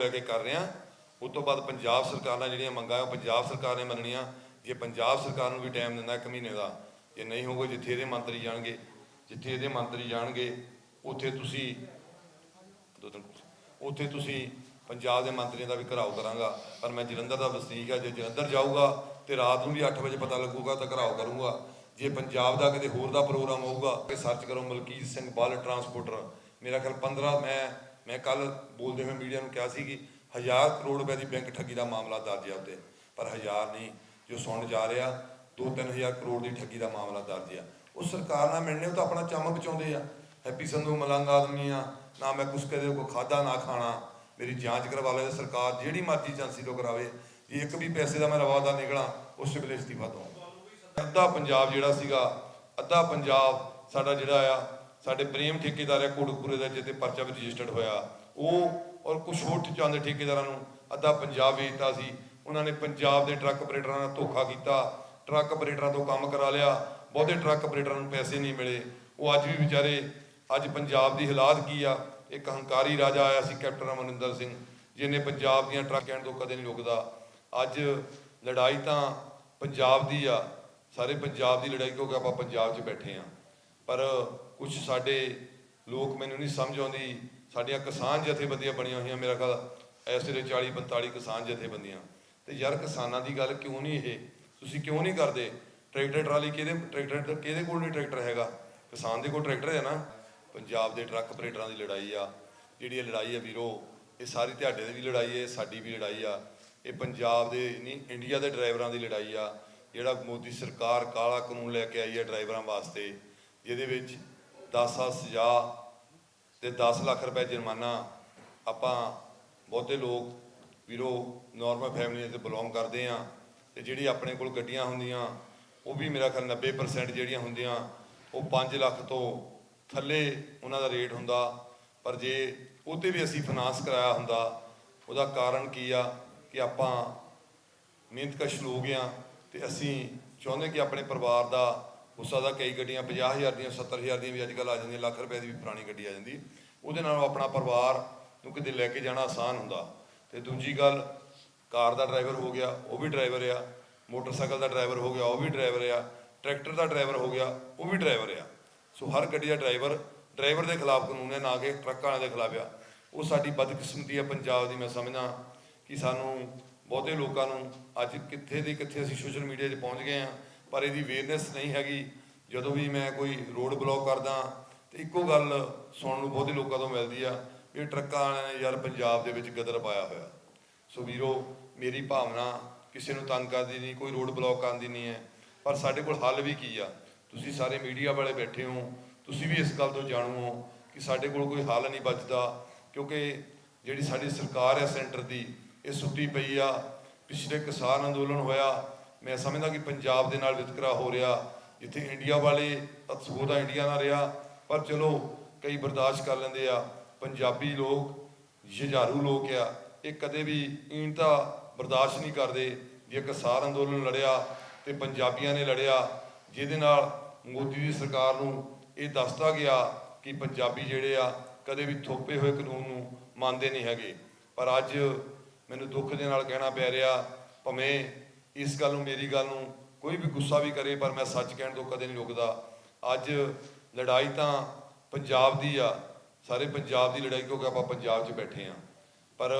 ਲੈ ਕੇ ਕਰ ਰਿਹਾ। ਹਾਂ ਉਸ ਤੋਂ ਬਾਅਦ ਪੰਜਾਬ ਸਰਕਾਰ ਨਾਲ ਜਿਹੜੀਆਂ ਮੰਗਾਂ ਉਹ ਪੰਜਾਬ ਸਰਕਾਰ ਨੇ ਮੰਨਣੀਆਂ। ਜੇ ਪੰਜਾਬ ਸਰਕਾਰ ਨੂੰ ਵੀ ਟਾਈਮ ਦਿੰਦਾ ਇੱਕ ਮਹੀਨੇ ਦਾ, ਜੇ ਨਹੀਂ ਹੋਊਗਾ, ਜਿੱਥੇ ਇਹਦੇ ਮੰਤਰੀ ਜਾਣਗੇ, ਜਿੱਥੇ ਇਹਦੇ ਮੰਤਰੀ ਜਾਣਗੇ, ਉੱਥੇ ਤੁਸੀਂ ਦੋ ਤਿੰਨ ਉੱਥੇ ਤੁਸੀਂ ਪੰਜਾਬ ਦੇ ਮੰਤਰੀਆਂ ਦਾ ਵੀ ਘਰਾਓ ਕਰਾਂਗਾ। ਪਰ ਮੈਂ ਜਲੰਧਰ ਦਾ ਵਸਨੀਕ ਆ, ਜੇ ਜਲੰਧਰ ਜਾਊਗਾ ਤੇ ਰਾਤ ਨੂੰ ਵੀ 8 ਵਜੇ ਪਤਾ ਲੱਗੂਗਾ ਤਾਂ ਘਰਾਓ ਕਰੂੰਗਾ। ਜੇ ਪੰਜਾਬ ਦਾ ਕਿਤੇ ਹੋਰ ਦਾ ਪ੍ਰੋਗਰਾਮ ਹੋਊਗਾ ਕਿ ਸਰਚ ਕਰੋ ਮਲਕੀਤ ਸਿੰਘ ਬਾਲ ਟਰਾਂਸਪੋਰਟਰ ਮੇਰਾ ਖਿਆਲ 15 ਮੈਂ ਮੈਂ ਕੱਲ ਬੋਲਦੇ ਹੋਏ ਮੀਡੀਆ ਨੂੰ ਕਿਹਾ ਸੀ ਕਿ 1000 ਕਰੋੜ ਰੁਪਏ ਦੀ ਬੈਂਕ ਠੱਗੀ ਦਾ ਮਾਮਲਾ ਦਰਜ ਹੈ ਉੱਤੇ, ਪਰ 1000 ਨਹੀਂ, ਜੋ ਸੁਣ ਜਾ ਰਿਹਾ 2-3000 ਕਰੋੜ ਦੀ ਠੱਗੀ ਦਾ ਮਾਮਲਾ ਦਰਜ ਆ। ਉਹ ਸਰਕਾਰ ਨਾਲ ਮਿਲਣੇ ਉਹ ਤਾਂ ਆਪਣਾ ਚੰਮ ਬਚਾਉਂਦੇ ਆ। ਹੈਪੀ ਸੰਧੂ ਮਲੰਗ ਆਦਮੀ ਆ, ਨਾ ਮੈਂ ਕੁਛ ਕਦੇ ਕੋ ਖਾਦਾ ਨਾ ਖਾਣਾ, ਮੇਰੀ ਜਾਂਚ ਕਰਵਾ ਲੈ ਸਰਕਾਰ, ਜਿਹੜੀ ਮਰਜ਼ੀ ਏਜੰਸੀ ਤੋਂ ਕਰਾਵੇ, ਜੇ ਇੱਕ ਵੀ ਪੈਸੇ ਦਾ ਮੈਂ ਰਵਾਦਾ ਨਿਕਲਾਂ ਉਸ ਵੇਲੇ ਅਸਤੀਫਾ ਦਊਂਗਾ ਅੱਧਾ ਪੰਜਾਬ ਜਿਹੜਾ ਸੀਗਾ, ਅੱਧਾ ਪੰਜਾਬ ਸਾਡਾ ਜਿਹੜਾ ਆ ਸਾਡੇ ਪ੍ਰੇਮ ਠੇਕੇਦਾਰ ਆ ਕੋਟਕਪੂਰੇ ਦਾ ਜਿੱਤੇ ਪਰਚਾ ਵੀ ਰਜਿਸਟਰਡ ਹੋਇਆ। ਉਹ ਔਰ ਕੁਝ ਹੋਰ ਚੰਦ ਠੇਕੇਦਾਰਾਂ ਨੂੰ ਅੱਧਾ ਪੰਜਾਬ ਵੇਚਤਾ ਸੀ। ਉਹਨਾਂ ਨੇ ਪੰਜਾਬ ਦੇ ਟਰੱਕ ਆਪਰੇਟਰਾਂ ਨਾਲ ਧੋਖਾ ਕੀਤਾ। ਟਰੱਕ ਆਪਰੇਟਰਾਂ ਤੋਂ ਕੰਮ ਕਰਾ ਲਿਆ। ਬਹੁਤੇ ਟਰੱਕ ਆਪਰੇਟਰਾਂ ਨੂੰ ਪੈਸੇ ਨਹੀਂ ਮਿਲੇ। ਉਹ ਅੱਜ ਵੀ ਵਿਚਾਰੇ, ਅੱਜ ਪੰਜਾਬ ਦੀ ਹਾਲਾਤ ਕੀ ਆ? ਇੱਕ ਹੰਕਾਰੀ ਰਾਜਾ ਆਇਆ ਸੀ, ਕੈਪਟਨ ਅਮਰਿੰਦਰ ਸਿੰਘ, ਜਿਹਨੇ ਪੰਜਾਬ ਦੀਆਂ ਟਰੱਕ ਕਹਿਣ ਤੋਂ ਕਦੇ ਨਹੀਂ ਰੁਕਦਾ। ਅੱਜ ਲੜਾਈ ਤਾਂ ਪੰਜਾਬ ਦੀ ਆ। ਸਾਰੇ ਪੰਜਾਬ ਦੀ ਲੜਾਈ ਕਿਉਂਕਿ ਆਪਾਂ ਪੰਜਾਬ 'ਚ ਬੈਠੇ ਆ। ਪਰ ਕੁਝ ਸਾਡੇ ਲੋਕ ਮੈਨੂੰ ਨਹੀਂ ਸਮਝ ਆਉਂਦੀ, ਸਾਡੀਆਂ ਕਿਸਾਨ ਜਥੇਬੰਦੀਆਂ ਬਣੀਆਂ ਹੋਈਆਂ ਮੇਰਾ ਖਿਆਲ ਇਸ ਵੇਲੇ 40 45 ਕਿਸਾਨ ਜਥੇਬੰਦੀਆਂ। ਤੇ ਯਾਰ ਕਿਸਾਨਾਂ ਦੀ ਗੱਲ ਕਿਉਂ ਨਹੀਂ ਇਹ? ਤੁਸੀਂ ਕਿਉਂ ਨਹੀਂ ਕਰਦੇ? ਟਰੈਕਟਰ, ਟਰਾਲੀ ਕਿਹਦੇ, ਟਰੈਕਟਰ ਕਿਹਦੇ ਕੋਲ ਨਹੀਂ ਟਰੈਕਟਰ ਹੈਗਾ? ਕਿਸਾਨ ਦੇ ਕੋਲ ਟਰੈਕਟਰ ਹੈ ਨਾ। ਪੰਜਾਬ ਦੇ ਟਰੱਕ ਆਪਰੇਟਰਾਂ ਦੀ ਲੜਾਈ ਆ, ਜਿਹੜੀ ਇਹ ਲੜਾਈ ਆ ਵੀਰੋ, ਇਹ ਸਾਰੀ ਤੁਹਾਡੇ ਦੀ ਵੀ ਲੜਾਈ ਹੈ ਸਾਡੀ ਵੀ ਲੜਾਈ ਆ। ਇਹ ਪੰਜਾਬ ਦੇ ਨਹੀਂ, ਇੰਡੀਆ ਦੇ ਡਰਾਈਵਰਾਂ ਦੀ ਲੜਾਈ ਆ, ਜਿਹੜਾ ਮੋਦੀ ਸਰਕਾਰ ਕਾਲਾ ਕਾਨੂੰਨ ਲੈ ਕੇ ਆਈ ਹੈ ਡਰਾਈਵਰਾਂ ਵਾਸਤੇ। ਜਿਹਦੇ ਵਿੱਚ 10 ਸਾਲ ਸਜ਼ਾ ਤੇ 10 ਲੱਖ ਰੁਪਏ ਜੁਰਮਾਨਾ ਆਪਾਂ ਬਹੁਤੇ ਲੋਕ ਵੀਰੋ ਨਾਰਮਲ ਫੈਮਿਲੀ ਤੇ ਬਿਲੋਂਗ ਕਰਦੇ ਆ ਤੇ ਜਿਹੜੀ ਆਪਣੇ ਕੋਲ ਗੱਡੀਆਂ ਹੁੰਦੀਆਂ, ਉਹ ਵੀ ਮੇਰਾ ਖਿਆਲ 90% ਜਿਹੜੀਆਂ ਹੁੰਦੀਆਂ, ਉਹ 5 ਲੱਖ ਤੋਂ ਥੱਲੇ ਉਹਨਾਂ ਦਾ ਰੇਟ ਹੁੰਦਾ। ਪਰ ਜੇ ਉਹ ਤੇ ਵੀ ਅਸੀਂ ਫਾਈਨਾਂਸ ਕਰਾਇਆ ਹੁੰਦਾ, ਉਹਦਾ ਕਾਰਨ ਕੀ ਆ ਕਿ ਆਪਾਂ ਮਿਹਨਤਕਸ਼ ਲੋਕ ਆ ਤੇ ਅਸੀਂ ਚਾਹੁੰਦੇ ਕਿ ਆਪਣੇ ਪਰਿਵਾਰ ਦਾ ਉਸਾ ਦਾ ਕਈ ਗੱਡੀਆਂ 50000 ਦੀਆਂ 70000 ਦੀਆਂ ਵੀ ਅੱਜ ਕੱਲ੍ਹ ਆ ਜਾਂਦੀਆਂ, ਲੱਖ ਰੁਪਏ ਦੀ ਵੀ ਪੁਰਾਣੀ ਗੱਡੀ ਆ ਜਾਂਦੀ। ਉਹਦੇ ਨਾਲ ਆਪਣਾ ਪਰਿਵਾਰ ਨੂੰ ਕਿਤੇ ਲੈ ਕੇ ਜਾਣਾ ਆਸਾਨ ਹੁੰਦਾ। ਤੇ ਦੂਜੀ ਗੱਲ, ਕਾਰ ਦਾ ਡਰਾਈਵਰ ਹੋ ਗਿਆ, ਉਹ ਵੀ ਡਰਾਈਵਰ ਆ। ਮੋਟਰਸਾਈਕਲ ਦਾ ਡਰਾਈਵਰ ਹੋ ਗਿਆ, ਉਹ ਵੀ ਡਰਾਈਵਰ ਆ। ਟਰੈਕਟਰ ਦਾ ਡਰਾਈਵਰ ਹੋ ਗਿਆ, ਉਹ ਵੀ ਡਰਾਈਵਰ ਆ। ਸੋ ਹਰ ਗੱਡੀ ਦਾ ਡਰਾਈਵਰ ਡਰਾਈਵਰ ਦੇ ਖਿਲਾਫ ਕਾਨੂੰਨ ਹੈ, ਨਾ ਕਿ ਟਰੱਕਾਂ ਵਾਲਿਆਂ ਦੇ ਖਿਲਾਫ ਆ। ਉਹ ਸਾਡੀ ਬਦਕਿਸਮਤੀ ਆ ਪੰਜਾਬ ਦੀ, ਮੈਂ ਸਮਝਦਾ ਕਿ ਸਾਨੂੰ ਬਹੁਤੇ ਲੋਕਾਂ ਨੂੰ ਅੱਜ ਕਿੱਥੇ ਦੇ ਕਿੱਥੇ ਅਸੀਂ ਸੋਸ਼ਲ ਮੀਡੀਆ 'ਤੇ ਪਹੁੰਚ ਗਏ ਆ ਪਰ ਇਹਦੀ ਅਵੇਅਰਨੈਸ ਨਹੀਂ ਹੈਗੀ। ਜਦੋਂ ਵੀ ਮੈਂ ਕੋਈ ਰੋਡ ਬਲੌਕ ਕਰਦਾ, ਤੇ ਇੱਕੋ ਗੱਲ ਸੁਣਨ ਨੂੰ ਬਹੁਤੇ ਲੋਕਾਂ ਤੋਂ ਮਿਲਦੀ ਆ ਇਹ ਟਰੱਕਾਂ ਵਾਲਿਆਂ ਨੇ ਯਾਰ ਪੰਜਾਬ ਦੇ ਵਿੱਚ ਗਦਰ ਪਾਇਆ ਹੋਇਆ। ਸੋ ਵੀਰੋ, ਮੇਰੀ ਭਾਵਨਾ ਕਿਸੇ ਨੂੰ ਤੰਗ ਕਰਦੀ ਨਹੀਂ, ਕੋਈ ਰੋਡ ਬਲੌਕ ਕਰਦੀ ਨਹੀਂ ਹੈ। ਪਰ ਸਾਡੇ ਕੋਲ ਹੱਲ ਵੀ ਕੀ ਆ? ਤੁਸੀਂ ਸਾਰੇ ਮੀਡੀਆ ਵਾਲੇ ਬੈਠੇ ਹੋ, ਤੁਸੀਂ ਵੀ ਇਸ ਗੱਲ ਤੋਂ ਜਾਣੂ ਹੋ ਕਿ ਸਾਡੇ ਕੋਲ ਕੋਈ ਹੱਲ ਨਹੀਂ ਬਚਦਾ, ਕਿਉਂਕਿ ਜਿਹੜੀ ਸਾਡੀ ਸਰਕਾਰ ਹੈ ਸੈਂਟਰ ਦੀ, ਇਹ ਸੁੱਤੀ ਪਈ ਆ। ਪਿਛਲੇ ਕਿਸਾਨ ਅੰਦੋਲਨ ਹੋਇਆ ਮੈਂ ਸਮਝਦਾ ਕਿ ਪੰਜਾਬ ਦੇ ਨਾਲ ਵਿਤਕਰਾ ਹੋ ਰਿਹਾ, ਜਿੱਥੇ ਇੰਡੀਆ ਵਾਲੇ ਅਸਹੋਦਾ ਇੰਡੀਆ ਨਾਲ ਰਿਹਾ, ਪਰ ਚਲੋ, ਕਈ ਬਰਦਾਸ਼ਤ ਕਰ ਲੈਂਦੇ ਆ। ਪੰਜਾਬੀ ਲੋਕ, ਜੁਝਾਰੂ ਲੋਕ ਆ, ਇਹ ਕਦੇ ਵੀ ਈਣਤਾ ਬਰਦਾਸ਼ਤ ਨਹੀਂ ਕਰਦੇ। ਜੇ ਕਿਸਾਨ ਅੰਦੋਲਨ ਲੜਿਆ ਤੇ ਪੰਜਾਬੀਆਂ ਨੇ ਲੜਿਆ, ਜਿਹਦੇ ਨਾਲ ਮੋਦੀ ਦੀ ਸਰਕਾਰ ਨੂੰ ਇਹ ਦੱਸਦਾ ਗਿਆ ਕਿ ਪੰਜਾਬੀ ਜਿਹੜੇ ਆ, ਕਦੇ ਵੀ ਥੋਪੇ ਹੋਏ ਕਾਨੂੰਨ ਨੂੰ ਮੰਨਦੇ ਨਹੀਂ ਹੈਗੇ। ਪਰ ਅੱਜ ਮੈਨੂੰ ਦੁੱਖ ਦੇ ਨਾਲ ਕਹਿਣਾ ਪੈ ਰਿਹਾ, ਭਵੇਂ ਇਸ ਗੱਲ ਨੂੰ, ਮੇਰੀ ਗੱਲ ਨੂੰ ਕੋਈ ਵੀ ਗੁੱਸਾ ਵੀ ਕਰੇ, ਪਰ ਮੈਂ ਸੱਚ ਕਹਿਣ ਤੋਂ ਕਦੇ ਨਹੀਂ ਰੁਕਦਾ। ਅੱਜ ਲੜਾਈ ਤਾਂ ਪੰਜਾਬ ਦੀ ਆ, ਸਾਰੇ ਪੰਜਾਬ ਦੀ ਲੜਾਈ ਕਿਉਂਕਿ ਆਪਾਂ ਪੰਜਾਬ 'ਚ ਬੈਠੇ ਆ ਪਰ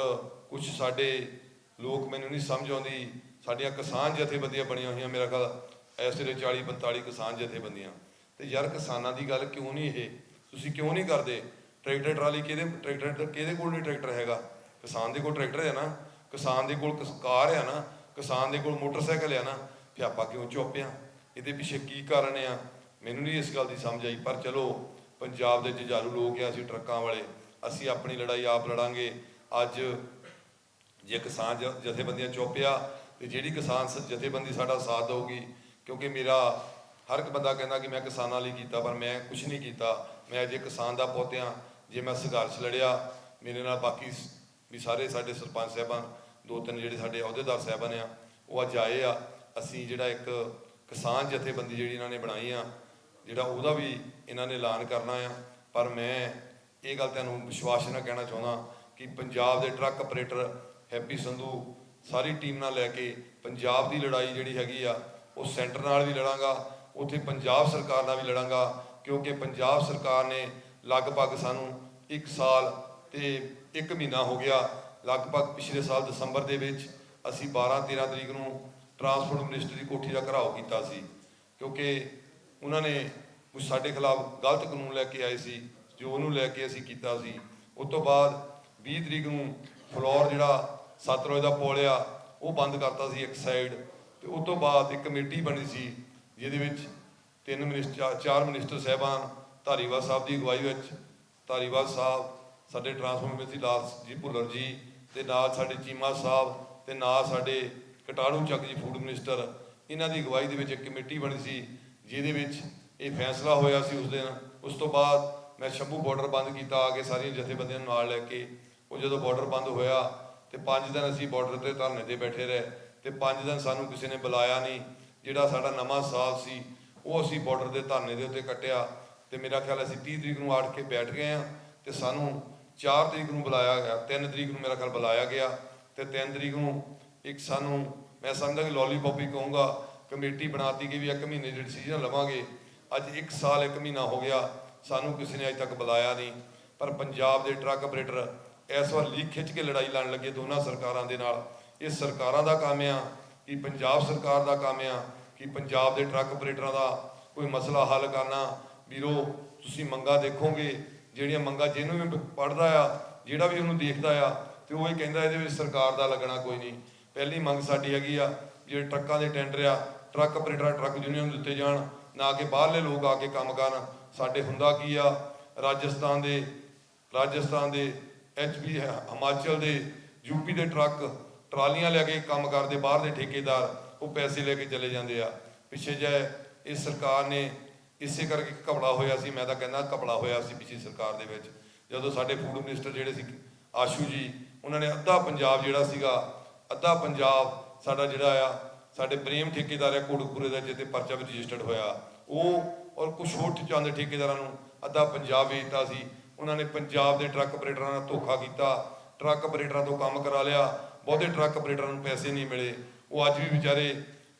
ਕੁਝ ਸਾਡੇ ਲੋਕ ਮੈਨੂੰ ਨਹੀਂ ਸਮਝ ਆਉਂਦੀ, ਸਾਡੀਆਂ ਕਿਸਾਨ ਜਥੇਬੰਦੀਆਂ ਬਣੀਆਂ ਹੋਈਆਂ, ਮੇਰਾ ਖਿਆਲ ਇਸ ਵੇਲੇ 40 45 ਕਿਸਾਨ ਜਥੇਬੰਦੀਆਂ। ਤੇ ਯਾਰ ਕਿਸਾਨਾਂ ਦੀ ਗੱਲ ਕਿਉਂ ਨਹੀਂ ਇਹ? ਤੁਸੀਂ ਕਿਉਂ ਨਹੀਂ ਕਰਦੇ? ਟਰੈਕਟਰ, ਟਰਾਲੀ ਕਿਹਦੇ, ਟਰੈਕਟਰ ਕਿਹਦੇ ਕੋਲ ਨਹੀਂ ਟਰੈਕਟਰ ਹੈਗਾ? ਕਿਸਾਨ ਦੇ ਕੋਲ ਟਰੈਕਟਰ ਹੈ ਨਾ? ਕਿਸਾਨ ਦੇ ਕੋਲ ਕਿਸ- ਕਾਰ ਹੈ ਨਾ? ਕਿਸਾਨ ਦੇ ਕੋਲ ਮੋਟਰਸਾਈਕਲ ਆ ਨਾ, ਫਿਰ ਆਪਾਂ ਕਿਉਂ ਚੁੱਪ ਆ ਇਹਦੇ ਪਿੱਛੇ ਕੀ ਕਾਰਨ ਆ? ਮੈਨੂੰ ਨਹੀਂ ਇਸ ਗੱਲ ਦੀ ਸਮਝ ਆਈ, ਪਰ ਚਲੋ, ਪੰਜਾਬ ਦੇ ਜਜਾਰੂ ਲੋਕ ਆ, ਅਸੀਂ ਟਰੱਕਾਂ ਵਾਲੇ, ਅਸੀਂ ਆਪਣੀ ਲੜਾਈ ਆਪ ਲੜਾਂਗੇ। ਅੱਜ ਜੇ ਕਿਸਾਨ ਜ- ਜਥੇਬੰਦੀਆਂ ਚੁੱਪਿਆ, ਤੇ ਜਿਹੜੀ ਕਿਸਾਨ ਸ- ਜਥੇਬੰਦੀ ਸਾਡਾ ਸਾਥ ਦਊਗੀ, ਕਿਉਂਕਿ ਮੇਰਾ, ਹਰ ਇੱਕ ਬੰਦਾ ਕਹਿੰਦਾ ਕਿ ਮੈਂ ਕਿਸਾਨਾਂ ਲਈ ਕੀਤਾ, ਪਰ ਮੈਂ ਕੁਝ ਨਹੀਂ ਕੀਤਾ। ਮੈਂ ਅਜੇ ਕਿਸਾਨ ਦਾ ਪੋਤਿਆਂ ਜੇ ਮੈਂ ਸੰਘਰਸ਼ ਲੜਿਆ, ਮੇਰੇ ਨਾਲ ਬਾਕੀ ਵੀ ਸਾਰੇ ਸਾਡੇ ਸਰਪੰਚ ਸਾਹਿਬਾਨ ਦੋ ਤਿੰਨ ਜਿਹੜੇ ਸਾਡੇ ਅਹੁਦੇਦਾਰ ਸਾਹਿਬਾਨ ਆ, ਉਹ ਅੱਜ ਆਏ ਆ। ਅਸੀਂ ਜਿਹੜਾ ਇੱਕ ਕਿਸਾਨ ਜਥੇਬੰਦੀ ਜਿਹੜੀ ਇਹਨਾਂ ਨੇ ਬਣਾਈ ਆ, ਜਿਹੜਾ ਉਹਦਾ ਵੀ ਇਹਨਾਂ ਨੇ ਐਲਾਨ ਕਰਨਾ ਆ। ਪਰ ਮੈਂ ਇਹ ਗੱਲ ਤੁਹਾਨੂੰ ਵਿਸ਼ਵਾਸ ਨਾਲ ਕਹਿਣਾ ਚਾਹੁੰਦਾ ਕਿ ਪੰਜਾਬ ਦੇ ਟਰੱਕ ਆਪਰੇਟਰ ਹੈਪੀ ਸੰਧੂ ਸਾਰੀ ਟੀਮ ਨਾਲ ਲੈ ਕੇ ਪੰਜਾਬ ਦੀ ਲੜਾਈ ਜਿਹੜੀ ਹੈਗੀ ਆ, ਉਹ ਸੈਂਟਰ ਨਾਲ ਵੀ ਲੜਾਂਗਾ, ਉੱਥੇ ਪੰਜਾਬ ਸਰਕਾਰ ਨਾਲ ਵੀ ਲੜਾਂਗਾ, ਕਿਉਂਕਿ ਪੰਜਾਬ ਸਰਕਾਰ ਨੇ ਲਗਭਗ ਸਾਨੂੰ 1 ਸਾਲ ਤੇ 1 ਮਹੀਨਾ ਹੋ ਗਿਆ ਲਗਭਗ ਪਿਛਲੇ ਸਾਲ ਦਸੰਬਰ ਦੇ ਵਿੱਚ ਅਸੀਂ 12 13 ਤਰੀਕ ਨੂੰ ਟਰਾਂਸਪੋਰਟ ਮਿਨਿਸਟਰ ਦੀ ਕੋਠੀ ਦਾ ਘਰਾਓ ਕੀਤਾ ਸੀ, ਕਿਉਂਕਿ ਉਹਨਾਂ ਨੇ ਕੁਝ ਸਾਡੇ ਖਿਲਾਫ ਗਲਤ ਕਾਨੂੰਨ ਲੈ ਕੇ ਆਏ ਸੀ, ਜੋ ਉਹਨੂੰ ਲੈ ਕੇ ਅਸੀਂ ਕੀਤਾ ਸੀ। ਉਸ ਤੋਂ ਬਾਅਦ 20 ਤਰੀਕ ਨੂੰ ਫਲੋਰ ਜਿਹੜਾ ਸਤਲੁਜ ਦਾ ਪੁਲ ਆ, ਉਹ ਬੰਦ ਕਰਤਾ ਸੀ ਇੱਕ ਸਾਈਡ। ਤੇ ਉਸ ਤੋਂ ਬਾਅਦ ਇੱਕ ਕਮੇਟੀ ਬਣੀ ਸੀ, ਜਿਹਦੇ ਵਿੱਚ ਤਿੰਨ ਮਿਨਿਸਟਰ ਚਾਰ ਮਿਨਿਸਟਰ ਸਹਿਬਾਨ, ਧਾਰੀਵਾਲ ਸਾਹਿਬ ਦੀ ਅਗਵਾਈ ਵਿੱਚ, ਧਾਰੀਵਾਲ ਸਾਹਿਬ, ਸਾਡੇ ਟਰਾਂਸਫਾਰਮਰ ਮਿਸਟਰੀ ਲਾਲ ਜੀ ਭੁੱਲਰ ਜੀ ਤੇ ਨਾਲ ਸਾਡੇ ਚੀਮਾ ਸਾਹਿਬ ਤੇ ਨਾਲ ਸਾਡੇ ਕਟਾੜੂ ਚੱਕ ਜੀ ਫੂਡ ਮਿਨਿਸਟਰ ਇਹਨਾਂ ਦੀ ਅਗਵਾਈ ਦੇ ਵਿੱਚ ਇੱਕ ਕਮੇਟੀ ਬਣੀ ਸੀ, ਜਿਹਦੇ ਵਿੱਚ ਇਹ ਫੈਸਲਾ ਹੋਇਆ ਸੀ ਉਸ ਦਿਨ। ਉਸ ਤੋਂ ਬਾਅਦ ਮੈਂ ਸ਼ੰਭੂ ਬਾਰਡਰ ਬੰਦ ਕੀਤਾ, ਆ ਕੇ ਸਾਰੀਆਂ ਜਥੇਬੰਦੀਆਂ ਨੂੰ ਨਾਲ ਲੈ ਕੇ, ਉਹ ਜਦੋਂ ਬਾਰਡਰ ਬੰਦ ਹੋਇਆ ਤੇ 5 ਦਿਨ ਅਸੀਂ ਬਾਰਡਰ ਤੇ ਧਰਨੇ ਤੇ ਬੈਠੇ ਰਹੇ ਤੇ 5 ਦਿਨ ਸਾਨੂੰ ਕਿਸੇ ਨੇ ਬੁਲਾਇਆ ਨਹੀਂ। ਜਿਹੜਾ ਸਾਡਾ ਨਵਾਂ ਸਾਲ ਸੀ, ਉਹ ਅਸੀਂ ਬਾਰਡਰ ਦੇ ਧਰਨੇ ਦੇ ਉੱਤੇ ਕੱਟਿਆ ਤੇ ਮੇਰਾ ਖਿਆਲ ਅਸੀਂ 30 ਤਰੀਕ ਨੂੰ ਆੜ ਕੇ ਬੈਠ ਗਏ ਆ ਤੇ ਸਾਨੂੰ 4 ਤਰੀਕ ਨੂੰ ਬੁਲਾਇਆ ਗਿਆ 3 ਤਰੀਕ ਨੂੰ ਮੇਰਾ ਘਰ ਬੁਲਾਇਆ ਗਿਆ ਤੇ 3 ਤਰੀਕ ਨੂੰ ਇੱਕ ਸਾਨੂੰ, ਮੈਂ ਸਮਝਦਾ ਕਿ ਲੋਲੀਪੌਪ ਹੀ ਕਹੂੰਗਾ, ਕਮੇਟੀ ਬਣਾਤੀ ਕਿ ਵੀ ਇੱਕ ਮਹੀਨੇ ਦੀ ਡਿਸੀਜਨ ਲਵਾਂਗੇ। ਅੱਜ 1 ਸਾਲ 1 ਮਹੀਨਾ ਹੋ ਗਿਆ, ਸਾਨੂੰ ਕਿਸੇ ਨੇ ਅਜੇ ਤੱਕ ਬੁਲਾਇਆ ਨਹੀਂ। ਪਰ ਪੰਜਾਬ ਦੇ ਟਰੱਕ ਆਪਰੇਟਰ ਇਸ ਵਾਰ ਲੀਕ ਖਿੱਚ ਕੇ ਲੜਾਈ ਲੜਨ ਲੱਗੇ ਦੋਨਾਂ ਸਰਕਾਰਾਂ ਦੇ ਨਾਲ। ਇਹ ਸਰਕਾਰਾਂ ਦਾ ਕੰਮ ਆ ਕਿ ਪੰਜਾਬ ਸਰਕਾਰ ਦਾ ਕੰਮ ਆ, ਕਿ ਪੰਜਾਬ ਦੇ ਟਰੱਕ ਆਪਰੇਟਰਾਂ ਦਾ ਕੋਈ ਮਸਲਾ ਹੱਲ ਕਰਨਾ। ਵੀਰੋ, ਤੁਸੀਂ ਮੰਗਾ ਦੇਖੋਗੇ ਜਿਹੜੀਆਂ ਮੰਗਾ ਜਿਹਨੂੰ ਵੀ ਪੜਦਾ ਆ, ਜਿਹੜਾ ਵੀ ਉਹਨੂੰ ਦੇਖਦਾ ਆ, ਤੇ ਉਹ ਇਹ ਕਹਿੰਦਾ ਇਹਦੇ ਵਿੱਚ ਸਰਕਾਰ ਦਾ ਲੱਗਣਾ ਕੋਈ ਨਹੀਂ। ਪਹਿਲੀ ਮੰਗ ਸਾਡੀ ਹੈਗੀ ਆ ਜਿਹੜੇ ਟਰੱਕਾਂ ਦੇ ਟੈਂਡਰ ਆ, ਟਰੱਕ ਆਪਰੇਟਰਾਂ ਟਰੱਕ ਯੂਨੀਅਨ ਨੂੰ ਦਿੱਤੇ ਜਾਣ, ਨਾ ਕਿ ਬਾਹਰਲੇ ਲੋਕ ਆ ਕੇ ਕੰਮ ਕਰਨ। ਸਾਡੇ ਹੁੰਦਾ ਕੀ ਆ, ਰਾਜਸਥਾਨ ਦੇ ਰਾਜਸਥਾਨ ਦੇ ਐਚਪੀ ਹਿਮਾਚਲ ਦੇ ਯੂਪੀ ਦੇ ਟਰੱਕ ਟਰਾਲੀਆਂ ਲੈ ਕੇ ਕੰਮ ਕਰਦੇ, ਬਾਹਰ ਦੇ ਠੇਕੇਦਾਰ, ਉਹ ਪੈਸੇ ਲੈ ਕੇ ਚਲੇ ਜਾਂਦੇ ਆ। ਪਿੱਛੇ ਜੇ ਇਹ ਸਰਕਾਰ ਨੇ ਇਸੇ ਕਰਕੇ ਘਪਲਾ ਹੋਇਆ ਸੀ, ਮੈਂ ਤਾਂ ਕਹਿੰਦਾ ਘਪਲਾ ਹੋਇਆ ਸੀ ਪਿਛਲੀ ਸਰਕਾਰ ਦੇ ਵਿੱਚ। ਜਦੋਂ ਸਾਡੇ ਫੂਡ ਮਿਨਿਸਟਰ ਜਿਹੜੇ ਸੀ, ਆਸ਼ੂ ਜੀ, ਉਹਨਾਂ ਨੇ ਅੱਧਾ ਪੰਜਾਬ ਜਿਹੜਾ ਸੀਗਾ, ਅੱਧਾ ਪੰਜਾਬ ਸਾਡਾ ਜਿਹੜਾ ਆ, ਸਾਡੇ ਪ੍ਰੇਮ ਠੇਕੇਦਾਰ ਆ, ਕੋਟਕਪੂਰੇ ਦਾ ਜਿੱਤੇ ਪਰਚਾ ਵੀ ਰਜਿਸਟਰਡ ਹੋਇਆ। ਉਹ ਔਰ ਕੁਝ ਹੋਰ ਚੰਦ ਠੇਕੇਦਾਰਾਂ ਨੂੰ ਅੱਧਾ ਪੰਜਾਬ ਵੇਚਤਾ ਸੀ। ਉਹਨਾਂ ਨੇ ਪੰਜਾਬ ਦੇ ਟਰੱਕ ਆਪਰੇਟਰਾਂ ਨਾਲ ਧੋਖਾ ਕੀਤਾ, ਟਰੱਕ ਆਪਰੇਟਰਾਂ ਤੋਂ ਕੰਮ ਕਰਾ ਲਿਆ, ਬਹੁਤੇ ਟਰੱਕ ਆਪਰੇਟਰਾਂ ਨੂੰ ਪੈਸੇ ਨਹੀਂ ਮਿਲੇ। ਉਹ ਅੱਜ ਵੀ ਵਿਚਾਰੇ,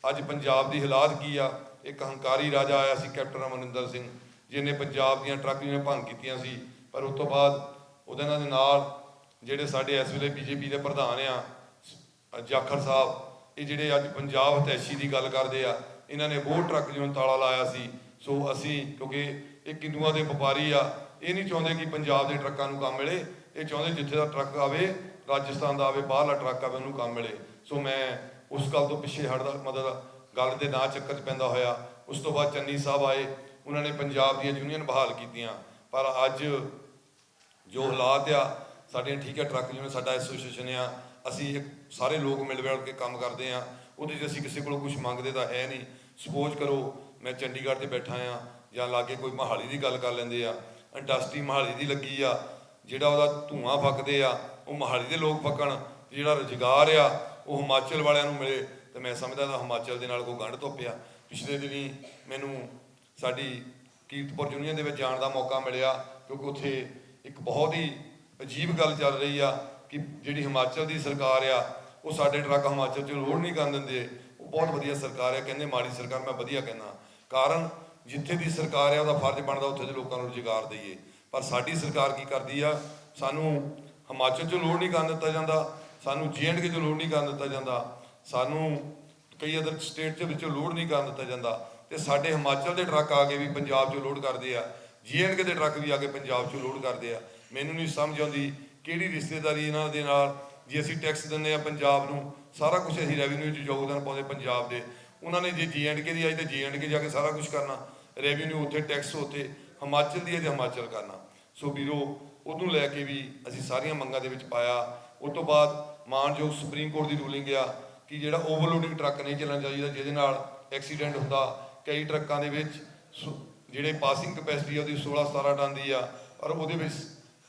ਅੱਜ ਪੰਜਾਬ ਦੀ ਹਾਲਾਤ ਕੀ ਆ? ਇੱਕ ਹੰਕਾਰੀ ਰਾਜਾ ਆਇਆ ਸੀ, ਕੈਪਟਨ ਅਮਰਿੰਦਰ ਸਿੰਘ, ਜਿਹਨੇ ਪੰਜਾਬ ਦੀਆਂ ਟਰੱਕ ਯੂਨੀਅਨ ਭੰਗ ਕੀਤੀਆਂ ਸੀ, ਪਰ ਉਸ ਤੋਂ ਬਾਅਦ ਉਹਦੇ ਨਾਲ ਦੇ ਨਾਲ ਜਿਹੜੇ ਸਾਡੇ ਇਸ ਵੇਲੇ ਬੀਜੇਪੀ ਦੇ ਪ੍ਰਧਾਨ ਆ ਜਾਖੜ ਸਾਹਿਬ, ਇਹ ਜਿਹੜੇ ਅੱਜ ਪੰਜਾਬ ਹਤੈਸ਼ੀ ਦੀ ਗੱਲ ਕਰਦੇ ਆ, ਇਹਨਾਂ ਨੇ ਬਹੁਤ ਟਰੱਕ ਜਿਉਂ ਤਾਲਾ ਲਾਇਆ ਸੀ। ਸੋ ਅਸੀਂ, ਕਿਉਂਕਿ ਇਹ ਕਿੰਦੂਆਂ ਦੇ ਵਪਾਰੀ ਆ, ਇਹ ਨਹੀਂ ਚਾਹੁੰਦੇ ਕਿ ਪੰਜਾਬ ਦੇ ਟਰੱਕਾਂ ਨੂੰ ਕੰਮ ਮਿਲੇ, ਇਹ ਚਾਹੁੰਦੇ ਜਿੱਥੇ ਦਾ ਟਰੱਕ ਆਵੇ, ਰਾਜਸਥਾਨ ਦਾ ਆਵੇ, ਬਾਹਰਲਾ ਟਰੱਕ ਆਵੇ, ਉਹਨੂੰ ਕੰਮ ਮਿਲੇ। ਸੋ ਮੈਂ ਉਸ ਗੱਲ ਤੋਂ ਪਿੱਛੇ ਹਟਦਾ ਮਤਲਬ ਗੱਲ ਦੇ ਨਾਂ ਚੱਕਰ 'ਚ ਪੈਂਦਾ ਹੋਇਆ। ਉਸ ਤੋਂ ਬਾਅਦ ਚੰਨੀ ਸਾਹਿਬ ਆਏ। ਉਹਨਾਂ ਨੇ ਪੰਜਾਬ ਦੀਆਂ ਯੂਨੀਅਨ ਬਹਾਲ ਕੀਤੀਆਂ। ਪਰ ਅੱਜ ਜੋ ਹਾਲਾਤ ਆ, ਸਾਡੀਆਂ ਠੀਕ ਹੈ ਟਰੱਕ ਯੂਨੀਅਨ ਸਾਡਾ ਐਸੋਸੀਏਸ਼ਨ ਆ, ਅਸੀਂ ਸਾਰੇ ਲੋਕ ਮਿਲ ਮਿਲ ਕੇ ਕੰਮ ਕਰਦੇ ਆ। ਉਹਦੇ 'ਚ ਅਸੀਂ ਕਿਸੇ ਕੋਲੋਂ ਕੁਝ ਮੰਗਦੇ ਤਾਂ ਹੈ ਨਹੀਂ। ਸਪੋਜ਼ ਕਰੋ, ਮੈਂ ਚੰਡੀਗੜ੍ਹ ਤੇ ਬੈਠਾ ਆ ਜਾਂ ਲਾਗੇ ਕੋਈ ਮਹਾਲੀ ਦੀ ਗੱਲ ਕਰ ਲੈਂਦੇ ਆ। ਇੰਡਸਟਰੀ ਮਹਾਲੀ ਦੀ ਲੱਗੀ ਆ, ਜਿਹੜਾ ਉਹਦਾ ਧੂਆਂ ਫੱਕਦੇ ਆ, ਉਹ ਮਹਾਲੀ ਦੇ ਲੋਕ ਫੱਕਣ। ਤੇ ਜਿਹੜਾ ਰੁਜ਼ਗਾਰ ਆ, ਉਹ ਹਿਮਾਚਲ ਵਾਲਿਆਂ ਨੂੰ ਮਿਲੇ। ਤੇ ਮੈਂ ਸਮਝਦਾ ਤਾਂ ਹਿਮਾਚਲ ਦੇ ਨਾਲ ਕੋਈ ਗੰਢ ਧੋਪਿਆ ਪਿਛਲੇ ਦਿਨੀ ਮੈਨੂੰ ਸਾਡੀ ਕੀਰਤਪੁਰ ਯੂਨੀਅਨ ਦੇ ਵਿੱਚ ਜਾਣ ਦਾ ਮੌਕਾ ਮਿਲਿਆ, ਕਿਉਂਕਿ ਉੱਥੇ ਇੱਕ ਬਹੁਤ ਹੀ ਅਜੀਬ ਗੱਲ ਚੱਲ ਰਹੀ ਆ ਕਿ ਜਿਹੜੀ ਹਿਮਾਚਲ ਦੀ ਸਰਕਾਰ ਆ, ਉਹ ਸਾਡੇ ਟਰੱਕ ਹਿਮਾਚਲ 'ਚ ਲੋਡ ਨਹੀਂ ਕਰਨ ਦਿੰਦੇ। ਉਹ ਬਹੁਤ ਵਧੀਆ ਸਰਕਾਰ ਆ, ਕਹਿੰਦੇ ਮਾੜੀ ਸਰਕਾਰ, ਮੈਂ ਵਧੀਆ ਕਹਿੰਦਾ। ਕਾਰਨ ਜਿੱਥੇ ਦੀ ਸਰਕਾਰ ਆ, ਉਹਦਾ ਫਰਜ਼ ਬਣਦਾ ਉੱਥੇ ਦੇ ਲੋਕਾਂ ਨੂੰ ਰੁਜ਼ਗਾਰ ਦਈਏ। ਪਰ ਸਾਡੀ ਸਰਕਾਰ ਕੀ ਕਰਦੀ ਆ, ਸਾਨੂੰ ਹਿਮਾਚਲ 'ਚ ਲੋਡ ਨਹੀਂ ਕਰਨ ਦਿੱਤਾ ਜਾਂਦਾ, ਸਾਨੂੰ ਜੀਐਂਡਕੇ 'ਚ ਲੋਡ ਨਹੀਂ ਕਰਨ ਦਿੱਤਾ ਜਾਂਦਾ। ਸਾਨੂੰ ਕਈ ਅਦਰ ਸਟੇਟ ਦੇ ਵਿੱਚੋਂ ਲੋਡ ਨਹੀਂ ਕਰਨ ਦਿੱਤਾ ਜਾਂਦਾ ਤੇ ਸਾਡੇ ਹਿਮਾਚਲ ਦੇ ਟਰੱਕ ਆ ਕੇ ਵੀ ਪੰਜਾਬ 'ਚੋਂ ਲੋਡ ਕਰਦੇ ਆ ਜੀਐਨਕੇ ਦੇ ਟਰੱਕ ਵੀ ਆ ਕੇ ਪੰਜਾਬ 'ਚੋਂ ਲੋਡ ਕਰਦੇ ਆ। ਮੈਨੂੰ ਨਹੀਂ ਸਮਝ ਆਉਂਦੀ ਕਿਹੜੀ ਰਿਸ਼ਤੇਦਾਰੀ ਇਹਨਾਂ ਦੇ ਨਾਲ ਜੇ ਅਸੀਂ ਟੈਕਸ ਦਿੰਦੇ ਆ ਪੰਜਾਬ ਨੂੰ, ਸਾਰਾ ਕੁਝ ਅਸੀਂ ਰੈਵਨਿਊ 'ਚ ਯੋਗਦਾਨ ਪਾਉਂਦੇ ਪੰਜਾਬ ਦੇ। ਉਹਨਾਂ ਨੇ ਜੇ ਜੀਐਨਕੇ ਦੀ ਆਈ ਤੇ ਜੀਐਨਕੇ ਜਾ ਕੇ ਸਾਰਾ ਕੁਝ ਕਰਨਾ ਰੈਵਨਿਊ ਉੱਥੇ ਟੈਕਸ ਉੱਥੇ, ਹਿਮਾਚਲ ਦੀ ਹੈ ਤੇ ਹਿਮਾਚਲ ਕਰਨਾ। ਸੋ ਵੀਰੋ, ਉਹਨੂੰ ਲੈ ਕੇ ਵੀ ਅਸੀਂ ਸਾਰੀਆਂ ਮੰਗਾਂ ਦੇ ਵਿੱਚ ਪਾਇਆ। ਉਸ ਤੋਂ ਬਾਅਦ ਮਾਨਯੋਗ ਸੁਪਰੀਮ ਕੋਰਟ ਦੀ ਰੂਲਿੰਗ ਆ। ਕਿ ਜਿਹੜਾ ਓਵਰਲੋਡਿੰਗ ਟਰੱਕ ਨਹੀਂ ਚੱਲਣਾ ਚਾਹੀਦਾ, ਜਿਹਦੇ ਨਾਲ ਐਕਸੀਡੈਂਟ ਹੁੰਦਾ, ਕਈ ਟਰੱਕਾਂ ਦੇ ਵਿੱਚ ਸੁ- ਜਿਹੜੇ ਪਾਸਿੰਗ ਕਪੈਸਿਟੀ ਆ, ਉਹਦੀ 16 17 ਟਨ ਦੀ ਆ, ਔਰ ਉਹਦੇ ਵਿੱਚ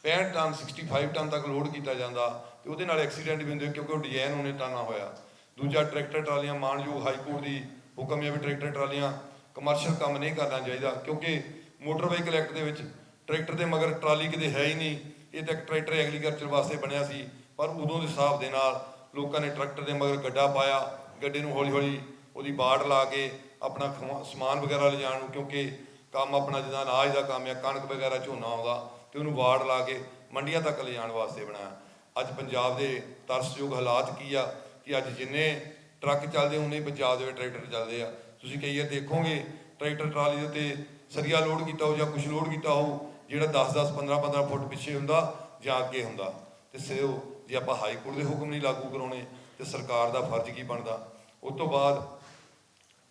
65 ਟਨ 65 ਟਨ ਤੱਕ ਲੋਡ ਕੀਤਾ ਜਾਂਦਾ, ਤੇ ਉਹਦੇ ਨਾਲ ਐਕਸੀਡੈਂਟ ਵੀ ਹੁੰਦੇ, ਕਿਉਂਕਿ ਉਹ ਡਿਜ਼ਾਈਨ ਉਹਨੇ ਟਾਨਾ ਹੋਇਆ। ਦੂਜਾ ਟਰੈਕਟਰ ਟਰਾਲੀਆਂ, ਮਾਨਯੋਗ ਹਾਈ ਕੋਰਟ ਦੀ ਹੁਕਮ ਹੈ ਵੀ ਟਰੈਕਟਰ ਟਰਾਲੀਆਂ ਕਮਰਸ਼ੀਅਲ ਕੰਮ ਨਹੀਂ ਕਰਨਾ ਚਾਹੀਦਾ, ਕਿਉਂਕਿ ਮੋਟਰ ਵਹੀਕਲ ਐਕਟ ਦੇ ਵਿੱਚ ਟਰੈਕਟਰ ਦੇ ਮਗਰ ਟਰਾਲੀ ਕਿਤੇ ਹੈ ਹੀ ਨਹੀਂ, ਇਹ ਤਾਂ ਟਰੈਕਟਰ ਐਗਰੀਕਲਚਰ ਵਾਸਤੇ ਬਣਿਆ ਸੀ, ਪਰ ਉਦੋਂ ਦੇ ਹਿਸਾਬ ਦੇ ਨਾਲ ਲੋਕਾਂ ਨੇ ਟਰੈਕਟਰ ਦੇ ਮਗਰ ਗੱਡਾ ਪਾਇਆ, ਗੱਡੇ ਨੂੰ ਹੌਲੀ ਹੌਲੀ ਉਹਦੀ ਬਾੜ ਲਾ ਕੇ ਆਪਣਾ ਖਮਾ- ਸਮਾਨ ਵਗੈਰਾ ਲਿਜਾਣ ਨੂੰ, ਕਿਉਂਕਿ ਕੰਮ ਆਪਣਾ ਜਿੱਦਾਂ ਅਨਾਜ ਦਾ ਕੰਮ ਆ, ਕਣਕ ਵਗੈਰਾ ਝੋਨਾ ਆਉਂਦਾ ਤੇ ਉਹਨੂੰ ਬਾੜ ਲਾ ਕੇ ਮੰਡੀਆਂ ਤੱਕ ਲਿਜਾਣ ਵਾਸਤੇ ਬਣਾਇਆ। ਅੱਜ ਪੰਜਾਬ ਦੇ ਤਰਸਯੋਗ ਹਾਲਾਤ ਕੀ ਆ ਕਿ ਅੱਜ ਜਿੰਨੇ ਟਰੱਕ ਚੱਲਦੇ ਉਹਨੇ ਪੰਜਾਬ ਦੇ ਵਿੱਚ ਟਰੈਕਟਰ ਚੱਲਦੇ ਆ। ਤੁਸੀਂ ਕਈ ਵਾਰ ਦੇਖੋਗੇ, ਟਰੈਕਟਰ ਟਰਾਲੀ ਦੇ ਉੱਤੇ ਸਰੀਆ ਲੋਡ ਕੀਤਾ ਹੋ ਜਾਂ ਕੁਝ ਲੋਡ ਕੀਤਾ ਹੋ ਜਿਹੜਾ 10 10 15 15 ਫੁੱਟ ਪਿੱਛੇ ਹੁੰਦਾ ਜਾਂ ਅੱਗੇ ਹੁੰਦਾ। ਤੇ ਸਿਓ ਜੇ ਆਪਾਂ ਹਾਈ ਕੋਰਟ ਦੇ ਹੁਕਮ ਨਹੀਂ ਲਾਗੂ ਕਰਾਉਣੇ ਤੇ ਸਰਕਾਰ ਦਾ ਫਰਜ਼ ਕੀ ਬਣਦਾ? ਉਸ ਤੋਂ ਬਾਅਦ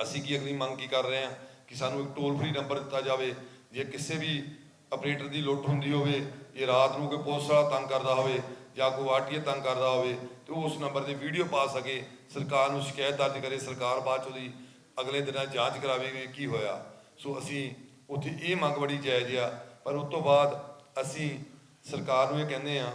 ਅਸੀਂ ਕੀ ਅਗਲੀ ਮੰਗ ਕੀ ਕਰ ਰਹੇ ਹਾਂ? ਕਿ ਸਾਨੂੰ ਇੱਕ ਟੋਲ ਫ੍ਰੀ ਨੰਬਰ ਦਿੱਤਾ ਜਾਵੇ। ਜੇ ਕਿਸੇ ਵੀ ਆਪਰੇਟਰ ਦੀ ਲੁੱਟ ਹੁੰਦੀ ਹੋਵੇ, ਜੇ ਰਾਤ ਨੂੰ ਕੋਈ ਪੁਲਿਸ ਵਾਲਾ ਤੰਗ ਕਰਦਾ ਹੋਵੇ ਜਾਂ ਕੋਈ ਆਰਟੀਏ ਤੰਗ ਕਰਦਾ ਹੋਵੇ, ਤੇ ਉਹ ਉਸ ਨੰਬਰ ਤੇ ਵੀਡੀਓ ਪਾ ਸਕੇ। ਸਰਕਾਰ ਨੂੰ ਸ਼ਿਕਾਇਤ ਦਰਜ ਕਰੇ, ਸਰਕਾਰ ਬਾਅਦ ਚ ਉਹਦੀ ਅਗਲੇ ਦਿਨਾਂ ਜਾਂਚ ਕਰਾਵੇਗੀ ਕੀ ਹੋਇਆ। ਸੋ ਅਸੀਂ ਉੱਥੇ ਇਹ ਮੰਗ ਬੜੀ ਜਾਇਜ਼ ਆ। ਪਰ ਉਸ ਤੋਂ ਬਾਅਦ ਅਸੀਂ ਸਰਕਾਰ ਨੂੰ ਇਹ ਕਹਿੰਦੇ ਆ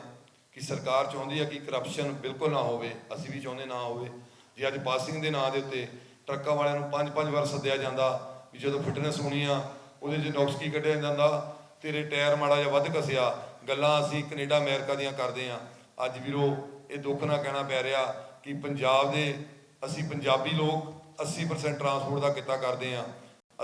ਕਿ ਸਰਕਾਰ ਚਾਹੁੰਦੀ ਹੈ ਕਿ ਕਰਪਸ਼ਨ ਬਿਲਕੁਲ ਨਾ ਹੋਵੇ, ਅਸੀਂ ਵੀ ਚਾਹੁੰਦੇ ਨਾ ਹੋਵੇ। ਜੇ ਅੱਜ ਪਾਸਿੰਗ ਦੇ ਨਾਂ ਦੇ ਉੱਤੇ ਟਰੱਕਾਂ ਵਾਲਿਆਂ ਨੂੰ ਪੰਜ ਪੰਜ ਵਾਰ ਸੱਦਿਆ ਜਾਂਦਾ ਵੀ ਜਦੋਂ ਫਿਟਨੈਸ ਹੋਣੀ ਆ, ਉਹਦੇ 'ਚ ਨੁਕਸ ਕੀ ਕੱਢਿਆ ਜਾਂਦਾ? ਤੇਰੇ ਟਾਇਰ ਮਾੜਾ ਜਿਹਾ ਵੱਧ ਘਸਿਆ, ਗੱਲਾਂ ਅਸੀਂ ਕੈਨੇਡਾ, ਅਮਰੀਕਾ ਦੀਆਂ ਕਰਦੇ ਆ। ਅੱਜ ਵੀਰੋ, ਇਹ ਦੁੱਖ ਨਾਲ ਕਹਿਣਾ ਪੈ ਰਿਹਾ ਕਿ ਪੰਜਾਬ ਦੇ ਅਸੀਂ ਪੰਜਾਬੀ ਲੋਕ 80% ਟਰਾਂਸਪੋਰਟ ਦਾ ਕਿੱਤਾ ਕਰਦੇ ਆ।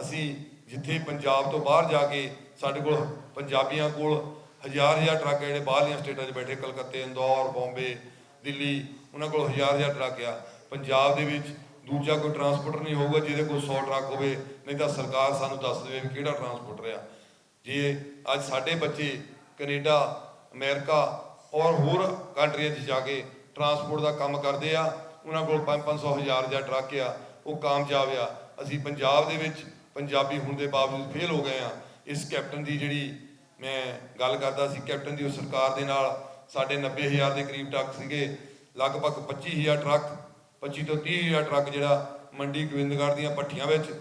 ਅਸੀਂ ਜਿੱਥੇ ਪੰਜਾਬ ਤੋਂ ਬਾਹਰ ਜਾ ਕੇ ਸਾਡੇ ਕੋਲ ਪੰਜਾਬੀਆਂ ਕੋਲ ਹਜ਼ਾਰ ਹਜ਼ਾਰ ਟਰੱਕ ਜਿਹੜੇ ਬਾਹਰਲੀਆਂ ਸਟੇਟਾਂ 'ਚ ਬੈਠੇ, ਕਲਕੱਤੇ, ਇੰਦੌਰ, ਬੰਬੇ, ਦਿੱਲੀ, ਉਹਨਾਂ ਕੋਲ ਹਜ਼ਾਰ ਹਜ਼ਾਰ ਟਰੱਕ ਆ। ਪੰਜਾਬ ਦੇ ਵਿੱਚ ਦੂਜਾ ਕੋਈ ਟਰਾਂਸਪੋਰਟਰ ਨਹੀਂ ਹੋਊਗਾ, ਜਿਹਦੇ ਕੋਲ 100 ਟਰੱਕ ਹੋਵੇ, ਨਹੀਂ ਤਾਂ ਸਰਕਾਰ ਸਾਨੂੰ ਦੱਸ ਦੇਵੇ ਵੀ ਕਿਹੜਾ ਟਰਾਂਸਪੋਰਟਰ ਆ। ਜੇ ਅੱਜ ਸਾਡੇ ਬੱਚੇ ਕੈਨੇਡਾ, ਅਮਰੀਕਾ ਔਰ ਹੋਰ ਕੰਟਰੀਆਂ 'ਚ ਜਾ ਕੇ ਟਰਾਂਸਪੋਰਟ ਦਾ ਕੰਮ ਕਰਦੇ ਆ, ਉਹਨਾਂ ਕੋਲ 5-500 ਹਜ਼ਾਰ ਹਜ਼ਾਰ ਟਰੱਕ ਆ, ਉਹ ਕਾਮਯਾਬ ਆ। ਅਸੀਂ ਪੰਜਾਬ ਦੇ ਵਿੱਚ ਪੰਜਾਬੀ ਹੋਣ ਦੇ ਬਾਵਜੂਦ ਫੇਲ ਹੋ ਗਏ ਆ। ਇਸ ਕੈਪਟਨ ਦੀ ਜਿਹੜੀ ਮੈਂ ਗੱਲ ਕਰਦਾ ਸੀ, ਕੈਪਟਨ ਦੀ ਉਸ ਸਰਕਾਰ ਦੇ ਨਾਲ, ਸਾਡੇ 90000 ਦੇ ਕਰੀਬ ਟਰੱਕ ਸੀਗੇ, ਲਗਭਗ 25000 ਟਰੱਕ 25 ਤੋਂ 30000 ਟਰੱਕ ਜਿਹੜਾ ਮੰਡੀ ਗੋਬਿੰਦਗੜ੍ਹ ਦੀਆਂ ਭੱਠੀਆਂ ਵਿੱਚ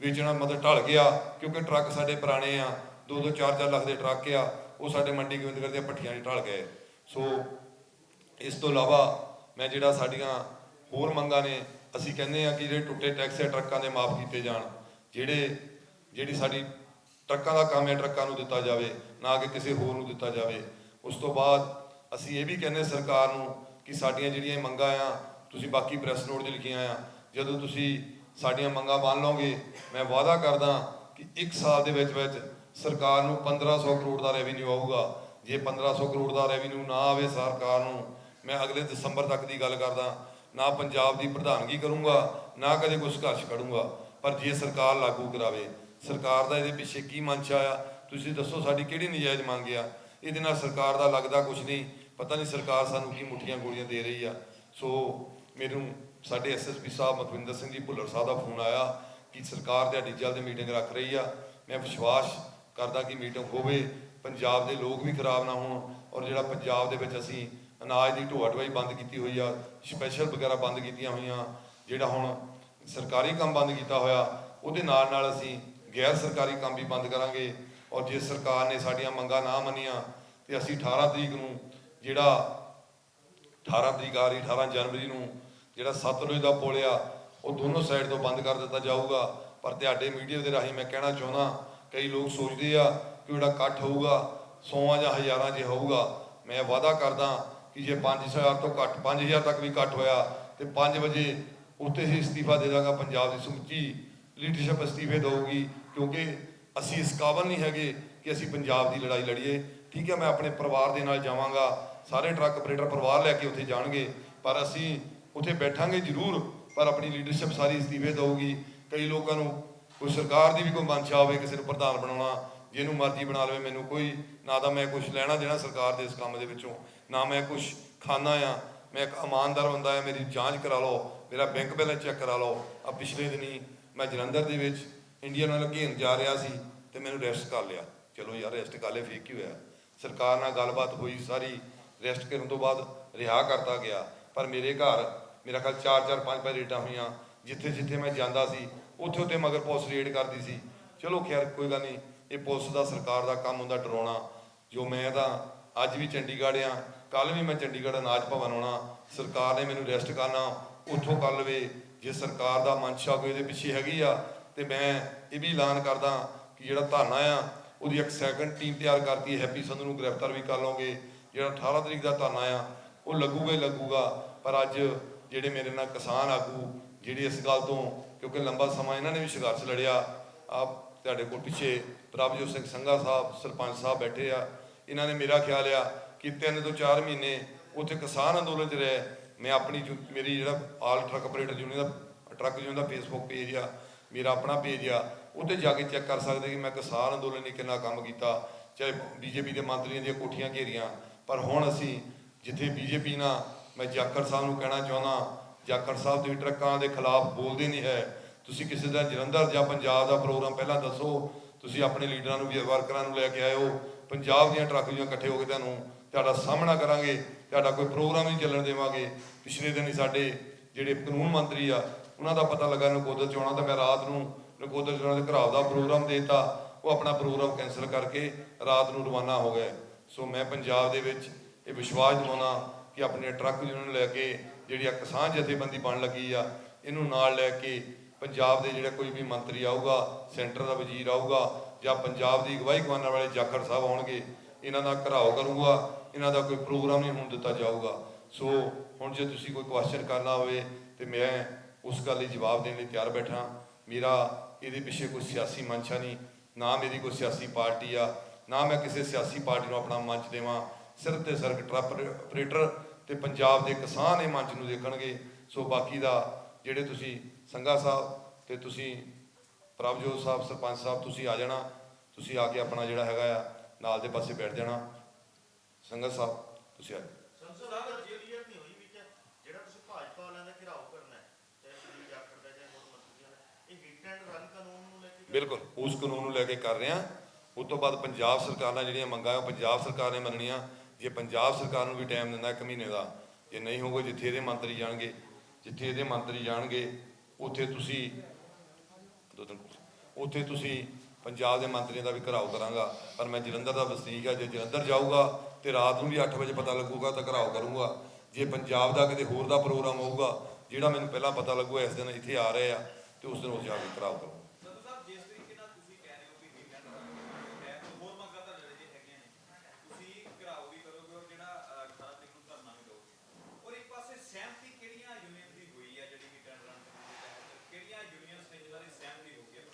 ਵੇਚਣਾ ਮਤਲਬ ਢਲ ਗਿਆ, ਕਿਉਂਕਿ ਟਰੱਕ ਸਾਡੇ ਪੁਰਾਣੇ ਆ 2-2 4-4 ਲੱਖ ਦੇ ਟਰੱਕ ਆ, ਉਹ ਸਾਡੇ ਮੰਡੀ ਗੋਬਿੰਦਗੜ੍ਹ ਦੀਆਂ ਭੱਠੀਆਂ 'ਚ ਢਲ ਗਏ। ਸੋ, ਇਸ ਤੋਂ ਇਲਾਵਾ ਮੈਂ ਜਿਹੜਾ ਸਾਡੀਆਂ ਹੋਰ ਮੰਗਾਂ ਨੇ, ਅਸੀਂ ਕਹਿੰਦੇ ਆ ਕਿ ਜਿਹੜੇ ਟੁੱਟੇ ਟੈਕਸ ਆ, ਟਰੱਕਾਂ ਦੇ ਮਾਫ ਕੀਤੇ ਜਾਣ, ਜਿਹੜੇ, ਜਿਹੜੀ ਸਾਡੀ ਟਰੱਕਾਂ ਦਾ ਕੰਮ ਹੈ, ਟਰੱਕਾਂ ਨੂੰ ਦਿੱਤਾ ਜਾਵੇ, ਨਾ ਕਿ ਕਿਸੇ ਹੋਰ ਨੂੰ ਦਿੱਤਾ ਜਾਵੇ। ਉਸ ਤੋਂ ਬਾਅਦ ਅਸੀਂ ਇਹ ਵੀ ਕਹਿੰਦੇ ਸਰਕਾਰ ਨੂੰ ਕਿ ਸਾਡੀਆਂ ਜਿਹੜੀਆਂ ਮੰਗਾਂ ਆ, ਤੁਸੀਂ ਬਾਕੀ ਪ੍ਰੈਸ ਨੋਟ 'ਚ ਲਿਖੀਆਂ ਆ, ਜਦੋਂ ਤੁਸੀਂ ਸਾਡੀਆਂ ਮੰਗਾਂ ਮੰਨ ਲਓਗੇ, ਮੈਂ ਵਾਅਦਾ ਕਰਦਾ ਕਿ ਇੱਕ ਸਾਲ ਦੇ ਵਿੱਚ ਵਿੱਚ ਸਰਕਾਰ ਨੂੰ 1500 ਕਰੋੜ ਦਾ ਰੈਵਨਿਊ ਆਊਗਾ। ਜੇ 1500 ਕਰੋੜ ਦਾ ਰੈਵਨਿਊ ਨਾ ਆਵੇ ਸਰਕਾਰ ਨੂੰ, ਮੈਂ ਅਗਲੇ ਦਸੰਬਰ ਤੱਕ ਦੀ ਗੱਲ ਕਰਦਾ, ਨਾ ਪੰਜਾਬ ਦੀ ਪ੍ਰਧਾਨਗੀ ਕਰੂੰਗਾ, ਨਾ ਕਦੇ ਕੋਈ ਸੰਘਰਸ਼ ਕਰੂੰਗਾ ਪਰ ਜੇ ਸਰਕਾਰ ਲਾਗੂ ਕਰਾਵੇ ਸਰਕਾਰ ਦਾ ਇਹਦੇ ਪਿੱਛੇ ਕੀ ਮਨਸ਼ਾ ਆ ਤੁਸੀਂ ਦੱਸੋ ਸਾਡੀ ਕਿਹੜੀ ਨਜਾਇਜ਼ ਮੰਗ ਆ? ਇਹਦੇ ਨਾਲ ਸਰਕਾਰ ਦਾ ਲੱਗਦਾ ਕੁਝ ਨਹੀਂ। ਪਤਾ ਨਹੀਂ ਸਰਕਾਰ ਸਾਨੂੰ ਕੀ ਮੁੱਠੀਆਂ ਗੋਲੀਆਂ ਦੇ ਰਹੀ ਆ। ਸੋ ਮੈਨੂੰ ਸਾਡੇ ਐਸਐਸਪੀ ਸਾਹਿਬ ਮਤਵਿੰਦਰ ਸਿੰਘ ਜੀ ਭੁੱਲਰ ਸਾਹਿਬ ਦਾ ਫੋਨ ਆਇਆ ਕਿ ਸਰਕਾਰ ਤੁਹਾਡੀ ਜਲਦ ਮੀਟਿੰਗ ਰੱਖ ਰਹੀ ਆ। ਮੈਂ ਵਿਸ਼ਵਾਸ ਕਰਦਾ ਕਿ ਮੀਟਿੰਗ ਹੋਵੇ। ਪੰਜਾਬ ਦੇ ਲੋਕ ਵੀ ਖਰਾਬ ਨਾ ਹੋਣ ਔਰ ਜਿਹੜਾ ਪੰਜਾਬ ਦੇ ਵਿੱਚ ਅਸੀਂ ਅਨਾਜ ਦੀ ਢੋਆ ਢਵਾਈ ਬੰਦ ਕੀਤੀ ਹੋਈ ਆ ਸਪੈਸ਼ਲ ਵਗੈਰਾ ਬੰਦ ਕੀਤੀਆਂ ਹੋਈਆਂ, ਜਿਹੜਾ ਹੁਣ ਸਰਕਾਰੀ ਕੰਮ ਬੰਦ ਕੀਤਾ ਹੋਇਆ, ਉਹਦੇ ਨਾਲ ਨਾਲ ਅਸੀਂ ਗੈਰ ਸਰਕਾਰੀ ਕੰਮ ਵੀ ਬੰਦ ਕਰਾਂਗੇ ਔਰ ਜੇ ਸਰਕਾਰ ਨੇ ਸਾਡੀਆਂ ਮੰਗਾਂ ਨਾ ਮੰਨੀਆਂ ਤੇ ਅਸੀਂ 18 ਤਰੀਕ ਨੂੰ ਜਿਹੜਾ 18 ਤਰੀਕ ਆ ਰਹੀ 18 ਜਨਵਰੀ ਨੂੰ ਜਿਹੜਾ ਸਤਲੁਜ ਦਾ ਪੁਲ ਆ, ਉਹ ਦੋਨੋਂ ਸਾਈਡ ਤੋਂ ਬੰਦ ਕਰ ਦਿੱਤਾ ਜਾਊਗਾ। ਪਰ ਤੁਹਾਡੇ ਮੀਡੀਆ ਦੇ ਰਾਹੀਂ ਮੈਂ ਕਹਿਣਾ ਚਾਹੁੰਦਾ, ਕਈ ਲੋਕ ਸੋਚਦੇ ਆ ਕਿ ਜਿਹੜਾ ਇਕੱਠ ਹੋਊਗਾ ਸੌਆਂ ਜਾਂ ਹਜ਼ਾਰਾਂ ਜੇ ਹੋਊਗਾ, ਮੈਂ ਵਾਅਦਾ ਕਰਦਾ ਕਿ ਜੇ 5000 ਤੋਂ ਘੱਟ 5000 ਤੱਕ ਵੀ ਘੱਟ ਹੋਇਆ ਤੇ 5 ਵਜੇ ਉੱਥੇ ਹੀ ਅਸਤੀਫਾ ਦੇ ਦਾਂਗਾ, ਪੰਜਾਬ ਦੀ ਸਮੁੱਚੀ ਲੀਡਰਸ਼ਿਪ ਅਸਤੀਫੇ ਦੇਊਗੀ। ਕਿਉਂਕਿ ਅਸੀਂ ਇਸ ਕਾਬਲ ਨਹੀਂ ਹੈਗੇ ਕਿ ਅਸੀਂ ਪੰਜਾਬ ਦੀ ਲੜਾਈ ਲੜੀਏ। ਠੀਕ ਹੈ, ਮੈਂ ਆਪਣੇ ਪਰਿਵਾਰ ਦੇ ਨਾਲ ਜਾਵਾਂਗਾ, ਸਾਰੇ ਟਰੱਕ ਆਪਰੇਟਰ ਪਰਿਵਾਰ ਲੈ ਕੇ ਉੱਥੇ ਜਾਣਗੇ, ਪਰ ਅਸੀਂ ਉੱਥੇ ਬੈਠਾਂਗੇ ਜ਼ਰੂਰ, ਪਰ ਆਪਣੀ ਲੀਡਰਸ਼ਿਪ ਸਾਰੀ ਅਸਤੀਫੇ ਦਊਗੀ। ਕਈ ਲੋਕਾਂ ਨੂੰ ਕੋਈ ਸਰਕਾਰ ਦੀ ਵੀ ਕੋਈ ਮਨਸ਼ਾ ਹੋਵੇ, ਕਿਸੇ ਨੂੰ ਪ੍ਰਧਾਨ ਬਣਾਉਣਾ, ਜਿਹਨੂੰ ਮਰਜ਼ੀ ਬਣਾ ਲਵੇ, ਮੈਨੂੰ ਕੋਈ, ਨਾ ਤਾਂ ਮੈਂ ਕੁਝ ਲੈਣਾ ਦੇਣਾ ਸਰਕਾਰ ਦੇ ਇਸ ਕੰਮ ਦੇ ਵਿੱਚੋਂ, ਨਾ ਮੈਂ ਕੁਝ ਖਾਣਾ ਆ। ਮੈਂ ਇੱਕ ਇਮਾਨਦਾਰ ਬੰਦਾ ਆ, ਮੇਰੀ ਜਾਂਚ ਕਰਾ ਲਓ, ਮੇਰਾ ਬੈਂਕ ਬੈਲੈਂਸ ਚੈੱਕ ਕਰਾ ਲਓ। ਆ ਪਿਛਲੇ ਦਿਨੀ ਮੈਂ ਜਲੰਧਰ ਦੇ ਵਿੱਚ ਇੰਡੀਆ ਨਾਲ ਘੇਨ ਜਾ ਰਿਹਾ ਸੀ ਤੇ ਮੈਨੂੰ ਰੈਸਟ ਕਰ ਲਿਆ। ਚਲੋ ਯਾਰ ਰੈਸਟ ਕਰ ਲਿਆ ਫੇਕ ਕੀ ਹੋਇਆ? ਸਰਕਾਰ ਨਾਲ ਗੱਲਬਾਤ ਹੋਈ ਸਾਰੀ ਰੈਸਟ ਕਰਨ ਤੋਂ ਬਾਅਦ ਰਿਹਾ ਕਰਤਾ ਗਿਆ। ਪਰ ਮੇਰੇ ਘਰ, ਮੇਰਾ ਖਿਆਲ ਚਾਰ ਚਾਰ, ਪੰਜ ਪੰਜ ਰੇਟਾਂ ਹੋਈਆਂ। ਜਿੱਥੇ ਜਿੱਥੇ ਮੈਂ ਜਾਂਦਾ ਸੀ, ਉੱਥੇ ਉੱਥੇ ਮਗਰ ਪੁਲਿਸ ਰੇਡ ਕਰਦੀ ਸੀ। ਚਲੋ ਖੈਰ, ਕੋਈ ਗੱਲ ਨਹੀਂ, ਇਹ ਪੁਲਿਸ ਦਾ, ਸਰਕਾਰ ਦਾ ਕੰਮ ਹੁੰਦਾ ਡਰਾਉਣਾ। ਜੋ ਮੈਂ ਤਾਂ ਅੱਜ ਵੀ ਚੰਡੀਗੜ੍ਹ ਆ ਕੱਲ ਵੀ ਮੈਂ ਚੰਡੀਗੜ੍ਹ ਅਨਾਜ ਭਵਨ ਆਉਣਾ। ਸਰਕਾਰ ਨੇ ਮੈਨੂੰ ਰੈਸਟ ਕਰਨਾ। ਉੱਥੋਂ ਕਰ ਲਵੇ ਜੇ ਸਰਕਾਰ ਦਾ ਮਨਸ਼ਾ ਕੋਈ ਇਹਦੇ ਪਿੱਛੇ ਹੈਗੀ ਆ ਤੇ ਮੈਂ ਇਹ ਵੀ ਐਲਾਨ ਕਰਦਾ ਕਿ ਜਿਹੜਾ ਧਰਨਾ ਆ, ਉਹਦੀ ਇੱਕ ਸੈਕੰਡ ਟੀਮ ਤਿਆਰ ਕਰਤੀ ਹੈਪੀ ਸੰਧੂ ਨੂੰ ਗ੍ਰਿਫਤਾਰ ਵੀ ਕਰ ਲਓਗੇ। ਜਿਹੜਾ 18 ਤਰੀਕ ਦਾ ਧਰਨਾ ਆ, ਉਹ ਲੱਗੂਗਾ ਹੀ ਲੱਗੂਗਾ, ਪਰ ਅੱਜ ਜਿਹੜੇ ਮੇਰੇ ਨਾਲ ਕਿਸਾਨ ਆਗੂ, ਜਿਹੜੇ ਇਸ ਗੱਲ ਤੋਂ, ਕਿਉਂਕਿ ਲੰਬਾ ਸਮਾਂ ਇਹਨਾਂ ਨੇ ਵੀ ਸੰਘਰਸ਼ ਲੜਿਆ, ਆਪ ਤੁਹਾਡੇ ਕੋਲ ਪਿੱਛੇ ਪ੍ਰਭਜੋਤ ਸਿੰਘ ਸੰਘਾ ਸਾਹਿਬ, ਸਰਪੰਚ ਸਾਹਿਬ ਬੈਠੇ ਆ। ਇਹਨਾਂ ਨੇ ਮੇਰਾ ਖਿਆਲ ਆ ਕਿ ਤਿੰਨ ਤੋਂ ਚਾਰ ਮਹੀਨੇ ਉੱਥੇ ਕਿਸਾਨ ਅੰਦੋਲਨ 'ਚ ਰਹੇ। ਮੈਂ ਆਪਣੀ ਮੇਰੀ ਜਿਹੜਾ ਆਲ ਟਰੱਕ ਆਪਰੇਟਰ ਯੂਨੀਅਨ ਦਾ, ਟਰੱਕ ਯੂਨੀਅਨ ਦਾ ਫੇਸਬੁੱਕ ਪੇਜ ਆ ਮੇਰਾ ਆਪਣਾ ਪੇਜ ਆ ਉੱਤੇ ਜਾ ਕੇ ਚੈੱਕ ਕਰ ਸਕਦੇ ਕਿ ਮੈਂ ਕਿਸਾਨ ਅੰਦੋਲਨ ਨੇ ਕਿੰਨਾ ਕੰਮ ਕੀਤਾ, ਚਾਹੇ ਬੀਜੇਪੀ ਦੇ ਮੰਤਰੀਆਂ ਦੀਆਂ ਕੋਠੀਆਂ ਘੇਰੀਆਂ, ਪਰ ਹੁਣ ਅਸੀਂ ਜਿੱਥੇ ਬੀਜੇਪੀ ਨਾਲ ਮੈਂ ਜਾਖੜ ਸਾਹਿਬ ਨੂੰ ਕਹਿਣਾ ਚਾਹੁੰਦਾ, ਜਾਖੜ ਸਾਹਿਬ ਤੁਸੀਂ ਟਰੱਕਾਂ ਦੇ ਖਿਲਾਫ ਬੋਲਦੇ ਨਹੀਂ ਹੈ। ਤੁਸੀਂ ਕਿਸੇ ਦਾ ਜਲੰਧਰ ਜਾਂ ਪੰਜਾਬ ਦਾ ਪ੍ਰੋਗਰਾਮ ਪਹਿਲਾਂ ਦੱਸੋ, ਤੁਸੀਂ ਆਪਣੇ ਲੀਡਰਾਂ ਨੂੰ ਵੀ ਵਰਕਰਾਂ ਨੂੰ ਲੈ ਕੇ ਆਇਓ ਪੰਜਾਬ ਦੀਆਂ ਟਰੱਕ ਦੀਆਂ ਇਕੱਠੇ ਹੋ ਕੇ ਤੁਹਾਨੂੰ ਤੁਹਾਡਾ ਸਾਹਮਣਾ ਕਰਾਂਗੇ, ਤੁਹਾਡਾ ਕੋਈ ਪ੍ਰੋਗਰਾਮ ਨਹੀਂ ਚੱਲਣ ਦੇਵਾਂਗੇ। ਪਿਛਲੇ ਦਿਨ ਹੀ ਸਾਡੇ ਜਿਹੜੇ ਕਾਨੂੰਨ ਮੰਤਰੀ ਆ ਉਹਨਾਂ ਦਾ ਪਤਾ ਲੱਗਾ ਨਕੋਦਰ 'ਚ ਆਉਣਾ ਤਾਂ ਮੈਂ ਰਾਤ ਨੂੰ ਨਕੋਦਰ ਉਹਨਾਂ ਦੇ ਘਰਾਵ ਦਾ ਪ੍ਰੋਗਰਾਮ ਦੇਤਾ, ਉਹ ਆਪਣਾ ਪ੍ਰੋਗਰਾਮ ਕੈਨਸਲ ਕਰਕੇ ਰਾਤ ਨੂੰ ਰਵਾਨਾ ਹੋ ਗਏ। ਸੋ ਮੈਂ ਪੰਜਾਬ ਦੇ ਵਿੱਚ ਇਹ ਵਿਸ਼ਵਾਸ ਦਿਵਾਉਣਾ ਕਿ ਆਪਣੇ ਟਰੱਕ ਯੂਨੀਅਨ ਲੈ ਕੇ ਜਿਹੜੀ ਆ ਕਿਸਾਨ ਜਥੇਬੰਦੀ ਬਣ ਲੱਗੀ ਆ, ਇਹਨੂੰ ਨਾਲ ਲੈ ਕੇ ਪੰਜਾਬ ਦੇ ਜਿਹੜਾ ਕੋਈ ਵੀ ਮੰਤਰੀ ਆਊਗਾ, ਸੈਂਟਰ ਦਾ ਵਜ਼ੀਰ ਆਊਗਾ ਜਾਂ ਪੰਜਾਬ ਦੀ ਅਗਵਾਈ ਕਰਨ ਵਾਲੇ ਜਾਖੜ ਸਾਹਿਬ ਆਉਣਗੇ, ਇਹਨਾਂ ਦਾ ਘਰਾਓ ਕਰੂਗਾ, ਇਹਨਾਂ ਦਾ ਕੋਈ ਪ੍ਰੋਗਰਾਮ ਨਹੀਂ ਹੁਣ ਦਿੱਤਾ ਜਾਊਗਾ। ਸੋ ਹੁਣ ਜੇ ਤੁਸੀਂ ਕੋਈ ਕੁਐਸਚਨ ਕਰਨਾ ਹੋਵੇ ਤੇ ਮੈਂ ਉਸ ਗੱਲ ਲਈ ਜਵਾਬ ਦੇਣ ਲਈ ਤਿਆਰ ਬੈਠਾ। ਮੇਰਾ ਇਹਦੇ ਪਿੱਛੇ ਕੋਈ ਸਿਆਸੀ ਮਨਸ਼ਾ ਨਹੀਂ। ਨਾ ਮੇਰੀ ਕੋਈ ਸਿਆਸੀ ਪਾਰਟੀ ਆ, ਨਾ ਮੈਂ ਕਿਸੇ ਸਿਆਸੀ ਪਾਰਟੀ ਨੂੰ ਆਪਣਾ ਮੰਚ ਦੇਵਾਂ। ਸਿਰਫ ਤੇ ਸਿਰਫ ਟਰੱਕ ਆਪਰੇਟਰ ਤੇ ਪੰਜਾਬ ਦੇ ਕਿਸਾਨ ਇਹ ਮੰਚ ਨੂੰ ਦੇਖਣਗੇ। ਸੋ ਬਾਕੀ ਦਾ ਜਿਹੜੇ ਤੁਸੀਂ ਸੰਘਾ ਸਾਹਿਬ ਤੇ ਤੁਸੀਂ ਪ੍ਰਭਜੋਤ ਸਾਹਿਬ, ਸਰਪੰਚ ਸਾਹਿਬ, ਤੁਸੀਂ ਆ ਜਾਣਾ। ਤੁਸੀਂ ਆ ਕੇ ਆਪਣਾ ਜਿਹੜਾ ਹੈਗਾ ਆ, ਨਾਲ ਦੇ ਪਾਸੇ ਬੈਠ ਜਾਣਾ। ਸੰਘਾ ਸਾਹਿਬ, ਤੁਸੀਂ ਆ ਜਾਓ। ਸੰਸਦ ਦਾ ਕਲੀਅਰ ਨਹੀਂ ਹੋਈ ਵਿੱਚ। ਜਿਹੜਾ ਤੁਸੀਂ ਭਾਜਪਾ ਵਾਲਿਆਂ ਦਾ ਘਿਰਾਓ ਕਰਨਾ ਹੈ ਚਾਹੇ ਸੁਨੀਲ ਜਾਖੜ ਦਾ ਚਾਹੇ ਹੋਰ ਮੰਤਰੀਆਂ ਦਾ ਇਹ ਹਿੱਟ ਐਂਡ ਰਨ ਕਾਨੂੰਨ ਨੂੰ ਲੈ ਕੇ ਬਿਲਕੁਲ, ਉਸ ਕਾਨੂੰਨ ਨੂੰ ਲੈ ਕੇ ਕਰ ਰਹੇ ਹਾਂ। ਉਸ ਤੋਂ ਬਾਅਦ ਪੰਜਾਬ ਸਰਕਾਰ ਨਾਲ ਜਿਹੜੀਆਂ ਮੰਗਾਂ ਉਹ ਪੰਜਾਬ ਸਰਕਾਰ ਨੇ ਮੰਨਣੀਆਂ ਜੇ ਪੰਜਾਬ ਸਰਕਾਰ ਨੂੰ ਵੀ ਟਾਈਮ ਦਿੰਦਾ ਇੱਕ ਮਹੀਨੇ ਦਾ, ਜੇ ਨਹੀਂ ਹੋਊਗਾ, ਜਿੱਥੇ ਇਹਦੇ ਮੰਤਰੀ ਜਾਣਗੇ, ਜਿੱਥੇ ਇਹਦੇ ਮੰਤਰੀ ਜਾਣਗੇ, ਉੱਥੇ ਤੁਸੀਂ ਦੋ ਤਿੰਨ ਉੱਥੇ ਤੁਸੀਂ ਪੰਜਾਬ ਦੇ ਮੰਤਰੀਆਂ ਦਾ ਵੀ ਘਰਾਓ ਕਰਾਂਗਾ। ਪਰ ਮੈਂ ਜਲੰਧਰ ਦਾ ਵਸਨੀਕ ਆ, ਜੇ ਜਲੰਧਰ ਜਾਊਗਾ ਤੇ ਰਾਤ ਨੂੰ ਵੀ 8 ਵਜੇ ਪਤਾ ਲੱਗੂਗਾ ਤਾਂ ਘਰਾਓ ਕਰੂੰਗਾ। ਜੇ ਪੰਜਾਬ ਦਾ ਕਿਤੇ ਹੋਰ ਦਾ ਪ੍ਰੋਗਰਾਮ ਹੋਊਗਾ, ਜਿਹੜਾ ਮੈਨੂੰ ਪਹਿਲਾਂ ਪਤਾ ਲੱਗੂਗਾ ਇਸ ਦਿਨ ਇੱਥੇ ਆ ਰਹੇ ਆ। ਤੇ ਉਸ ਦਿਨ ਉਹ ਜਾ ਕੇ ਘਰਾਓ ਕਰੂੰਗਾ ਸੰਧੂ ਸਾਹਿਬ ਜਿਸ ਤਰੀਕੇ ਨਾਲ ਤੁਸੀਂ ਕਹਿ ਰਹੇ ਹੋ ਕਿ ਵੀਕਐਂਡ ਹੈ ਹੋਰ ਮੰਗਾਂ ਤਾਂ ਜਿਹੜੇ ਹੈਗੀਆਂ ਨੇ ਤੁਸੀਂ ਘਰਾਓ ਵੀ ਕਰੋਗੇ ਔਰ ਜਿਹੜਾ ਅਹ, 18 ਤਰੀਕ ਨੂੰ ਧਰਨਾ ਵੀ ਦਿਓਗੇ। ਔਰ ਇੱਕ ਪਾਸੇ ਸਹਿਮਤੀ ਕਿਹੜੀਆਂ ਯੂਨੀਅਨ ਦੀ ਹੈ ਹੋ ਹੈ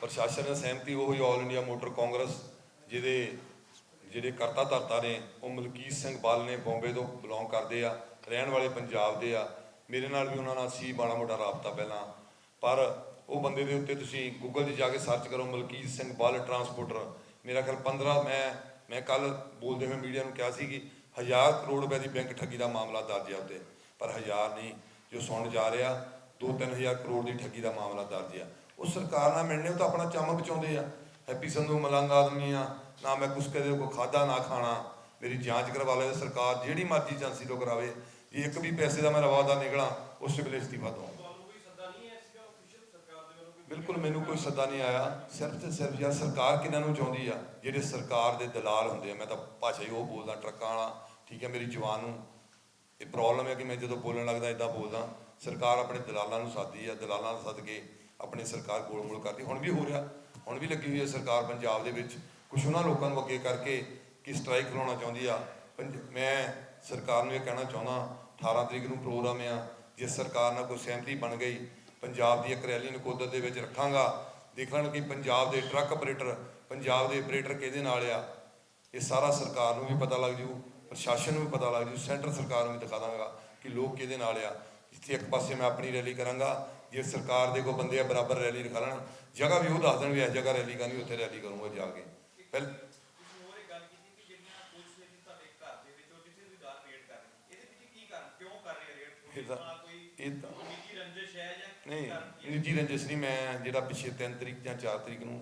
ਪ੍ਰਸ਼ਾਸਨ ਨਾਲ ਸਹਿਮਤੀ ਉਹ ਹੋਈ ਆਲ ਇੰਡੀਆ ਮੋਟਰ ਕਾਂਗਰਸ ਜਿਹਦੇ ਜਿਹੜੇ ਕਰਤਾ ਧਰਤਾ ਨੇ ਉਹ ਮਲਕੀਤ ਸਿੰਘ ਬਾਲ ਨੇ ਬੰਬੇ ਤੋਂ ਬਿਲੋਂਗ ਕਰਦੇ ਆ ਰਹਿਣ ਵਾਲੇ ਪੰਜਾਬ ਦੇ ਆ। ਮੇਰੇ ਨਾਲ ਵੀ ਉਹਨਾਂ ਨਾਲ ਸੀ ਮਾੜਾ ਮੋਟਾ ਰਾਬਤਾ ਪਹਿਲਾਂ। ਪਰ ਉਹ ਬੰਦੇ ਦੇ ਉੱਤੇ ਤੁਸੀਂ ਗੂਗਲ 'ਤੇ ਜਾ ਕੇ ਸਰਚ ਕਰੋ ਮਲਕੀਤ ਸਿੰਘ ਬਾਲ ਟਰਾਂਸਪੋਰਟਰ ਮੇਰਾ ਖਿਆਲ 15 ਮੈਂ ਮੈਂ ਕੱਲ ਬੋਲਦੇ ਹੋਏ ਮੀਡੀਆ ਨੂੰ ਕਿਹਾ ਸੀ ਕਿ 1000 ਕਰੋੜ ਰੁਪਏ ਦੀ ਬੈਂਕ ਠੱਗੀ ਦਾ ਮਾਮਲਾ ਦਰਜ ਹੈ ਉੱਤੇ। ਪਰ 1000 ਨਹੀਂ, ਜੋ ਸੁਣ ਜਾ ਰਿਹਾ 2-3000 ਕਰੋੜ ਦੀ ਠੱਗੀ ਦਾ ਮਾਮਲਾ ਦਰਜ ਆ। ਉਹ ਸਰਕਾਰ ਨਾਲ ਮਿਲਣੇ, ਉਹ ਤਾਂ ਆਪਣਾ ਚੰਮ ਬਚਾਉਂਦੇ ਆ। ਹੈਪੀ ਸੰਧੂ ਮਲੰਗ ਆਦਮੀ ਆ, ਨਾ ਮੈਂ ਕੁਛ ਕਦੇ ਕੋ ਖਾਦਾ ਨਾ ਖਾਣਾ। ਮੇਰੀ ਜਾਂਚ ਕਰਵਾ ਲੈ, ਸਰਕਾਰ ਜਿਹੜੀ ਮਰਜ਼ੀ ਏਜੰਸੀ ਤੋਂ ਕਰਾਵੇ ਜੇ ਇੱਕ ਵੀ ਪੈਸੇ ਦਾ ਮੈਂ ਰਵਾਦਾ ਨਿਕਲਾਂ, ਉਸ ਵੇਲੇ ਇਸਤੀਫਾ ਦਵਾਂ ਤੁਹਾਨੂੰ ਕੋਈ ਸੱਦਾ ਨਹੀਂ ਹੈ ਸੀਗਾ ਅਫੀਸ਼ੀਅਲ ਸਰਕਾਰ ਦੇ ਵੱਲੋਂ ਬਿਲਕੁਲ ਮੈਨੂੰ ਕੋਈ ਸੱਦਾ ਨਹੀਂ ਆਇਆ। ਸਿਰਫ ਤੇ ਸਿਰਫ ਜਾਂ ਸਰਕਾਰ ਕਿਹਨਾਂ ਨੂੰ ਚਾਹੁੰਦੀ ਆ, ਜਿਹੜੇ ਸਰਕਾਰ ਦੇ ਦਲਾਲ ਹੁੰਦੇ ਆ, ਮੈਂ ਤਾਂ ਭਾਸ਼ਾ ਹੀ ਉਹ ਬੋਲਦਾ, ਟਰੱਕਾਂ ਵਾਲਾ, ਠੀਕ ਹੈ ਮੇਰੀ ਜਵਾਨ ਨੂੰ। ਇਹ ਪ੍ਰੋਬਲਮ ਹੈ ਕਿ ਮੈਂ ਜਦੋਂ ਬੋਲਣ ਲੱਗਦਾ ਇਦਾਂ ਬੋਲਦਾ। ਸਰਕਾਰ ਆਪਣੇ ਦਲਾਲਾਂ ਨੂੰ ਸਾਦੀ ਆ, ਦਲਾਲਾਂ ਨੂੰ ਸੱਦ ਕੇ ਆਪਣੀ ਸਰਕਾਰ ਗੋਲ ਗੋਲ ਕਰਦੀ। ਹੁਣ ਵੀ ਹੋ ਰਿਹਾ, ਹੁਣ ਵੀ ਲੱਗੀ ਹੋਈ ਹੈ ਸਰਕਾਰ ਪੰਜਾਬ ਦੇ ਵਿੱਚ। ਕੁਝ ਉਹਨਾਂ ਲੋਕਾਂ ਨੂੰ ਅੱਗੇ ਕਰਕੇ ਕਿ ਸਟ੍ਰਾਈਕ ਕਰਾਉਣਾ ਚਾਹੁੰਦੀ ਆ। ਪੰਜ- ਮੈਂ ਸਰਕਾਰ ਨੂੰ ਇਹ ਕਹਿਣਾ ਚਾਹੁੰਦਾ 18 ਤਰੀਕ ਨੂੰ ਪ੍ਰੋਗਰਾਮ ਆ ਜੇ ਸਰਕਾਰ ਨਾਲ ਕੋਈ ਸਹਿਮਤੀ ਬਣ ਗਈ ਪੰਜਾਬ ਦੀ ਇੱਕ ਰੈਲੀ ਨਕੋਦਰ ਦੇ ਵਿੱਚ ਰੱਖਾਂਗਾ। ਦੇਖ ਲੈਣ ਕਿ ਪੰਜਾਬ ਦੇ ਟਰੱਕ ਆਪਰੇਟਰ ਪੰਜਾਬ ਦੇ ਆਪਰੇਟਰ ਕਿਹਦੇ ਨਾਲ ਆ ਇਹ ਸਾਰਾ ਸਰਕਾਰ ਨੂੰ ਵੀ ਪਤਾ ਲੱਗ ਜੂ ਪ੍ਰਸ਼ਾਸਨ ਨੂੰ ਵੀ ਪਤਾ ਲੱਗ ਜੂ ਸੈਂਟਰ ਸਰਕਾਰ ਨੂੰ ਵੀ ਦਿਖਾ ਦਾਂਗਾ ਕਿ ਲੋਕ ਕਿਹਦੇ ਨਾਲ ਆ। ਜਿੱਥੇ ਇੱਕ ਪਾਸੇ ਮੈਂ ਆਪਣੀ ਰੈਲੀ ਕਰਾਂਗਾ ਜੇ ਸਰਕਾਰ ਦੇ ਕੋ ਬੰਦੇ ਆ ਬਰਾਬਰ ਰੈਲੀ ਨਿਕਾਲਣ ਲੈਣ ਜਗ੍ਹਾ ਵੀ ਉਹ ਦੱਸ ਦੇਣ ਵੀ ਇਸ ਜਗ੍ਹਾ ਰੈਲੀ ਕਰਨੀ ਉੱਥੇ ਰੈਲੀ ਕਰੂੰਗਾ ਜਾ ਕੇ। ਪਹਿਲ ਨੇ ਇਹ ਤਾਂ- ਕੋਈ ਇਹ ਤਾਂ- ਨਿੱਜੀ ਰੰਜਿਸ਼ ਹੈ ਜਾਂ ਕੀ ਨਹੀਂ ਕਾਰਨ ਕੀ ਹੈ? ਨਿੱਜੀ ਰੰਜਿਸ਼ ਨਹੀਂ, ਮੈਂ ਜਿਹੜਾ ਪਿਛੇ 3 ਤਰੀਕ ਜਾਂ 4 ਤਰੀਕ ਨੂੰ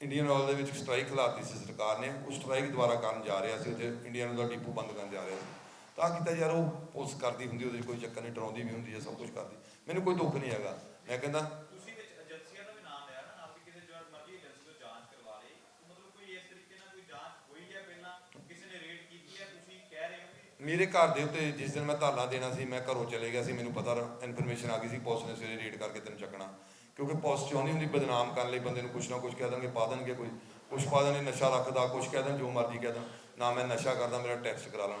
ਇੰਡੀਅਨ ਆਇਲ ਦੇ ਵਿੱਚ ਸਟ੍ਰਾਈਕ ਖਿਲਾਤੀ ਸੀ ਸਰਕਾਰ ਨੇ, ਉਹ ਸਟ੍ਰਾਈਕ ਦੁਆਰਾ ਕਰਨ ਜਾ ਰਿਹਾ ਸੀ, ਉੱਥੇ ਇੰਡੀਅਨ ਦਾ ਡਿਪੂ ਬੰਦ ਕਰਨ ਜਾ ਰਿਹਾ ਸੀ ਤਾਂ ਕੀਤਾ ਯਾਰ, ਉਹ ਪੁਲਿਸ ਕਰਦੀ ਹੁੰਦੀ, ਉਹਦੇ 'ਚ ਕੋਈ ਚੱਕਰ ਨਹੀਂ, ਡਰਾਉਂਦੀ ਵੀ ਹੁੰਦੀ ਹੈ, ਸਭ ਕੁਝ ਕਰਦੀ ਮੈਨੂੰ ਕੋਈ ਦੁੱਖ ਨਹੀਂ ਹੈਗਾ ਮੈਂ ਕਹਿੰਦਾ ਤੁਸੀਂ ਵਿੱਚ ਏਜੰਸੀਆਂ ਦਾ ਵੀ ਨਾਮ ਲਿਆ ਨਾ ਨਾਲ ਵੀ ਕਿਸੇ ਜੋ ਮਰਜ਼ੀ ਏਜੰਸੀ ਤੋਂ ਜਾਂਚ ਕਰਵਾ ਲੇ ਮਤਲਬ ਕੋਈ ਇਸ ਤਰੀਕੇ ਨਾਲ ਕੋਈ ਜਾਂਚ ਹੋਈ ਹੈ ਪਹਿਲਾਂ ਕਿਸੇ ਨੇ ਰੇਡ ਕੀਤੀ ਹੈ ਤੁਸੀਂ ਕਹਿ ਰਹੇ ਹੋ ਕਿ ਮੇਰੇ ਘਰ ਦੇ ਉੱਤੇ ਜਿਸ ਦਿਨ ਮੈਂ ਧਾਲਾ ਦੇਣਾ ਸੀ, ਮੈਂ ਘਰੋਂ ਚਲੇ ਗਿਆ ਸੀ, ਮੈਨੂੰ ਪਤਾ ਇਨਫੋਰਮੇਸ਼ਨ ਆ ਗਈ ਸੀ, ਪੁਲਿਸ ਨੇ ਸਵੇਰੇ ਰੇਡ ਕਰਕੇ ਤੈਨੂੰ ਚੱਕਣਾ। ਕਿਉਂਕਿ ਪੁਲਿਸ ਚਾਹੁੰਦੀ ਹੁੰਦੀ ਬਦਨਾਮ ਕਰਨ ਲਈ ਬੰਦੇ ਨੂੰ ਕੁਛ ਨਾ ਕੁਛ ਕਹਿ ਦੇਣਗੇ, ਪਾ ਦੇਣਗੇ ਕੋਈ। ਕੁਛ ਪਾ ਦੇਣੇ ਨਸ਼ਾ ਰੱਖਦਾ, ਕੁਛ ਕਹਿ ਦੇਣ, ਜੋ ਮਰਜ਼ੀ ਕਹਿ ਦੇਣ। ਨਾ ਮੈਂ ਨਸ਼ਾ ਕਰਦਾ, ਮੇਰਾ ਟੈਸਟ ਕਰਾ ਲੈਣ।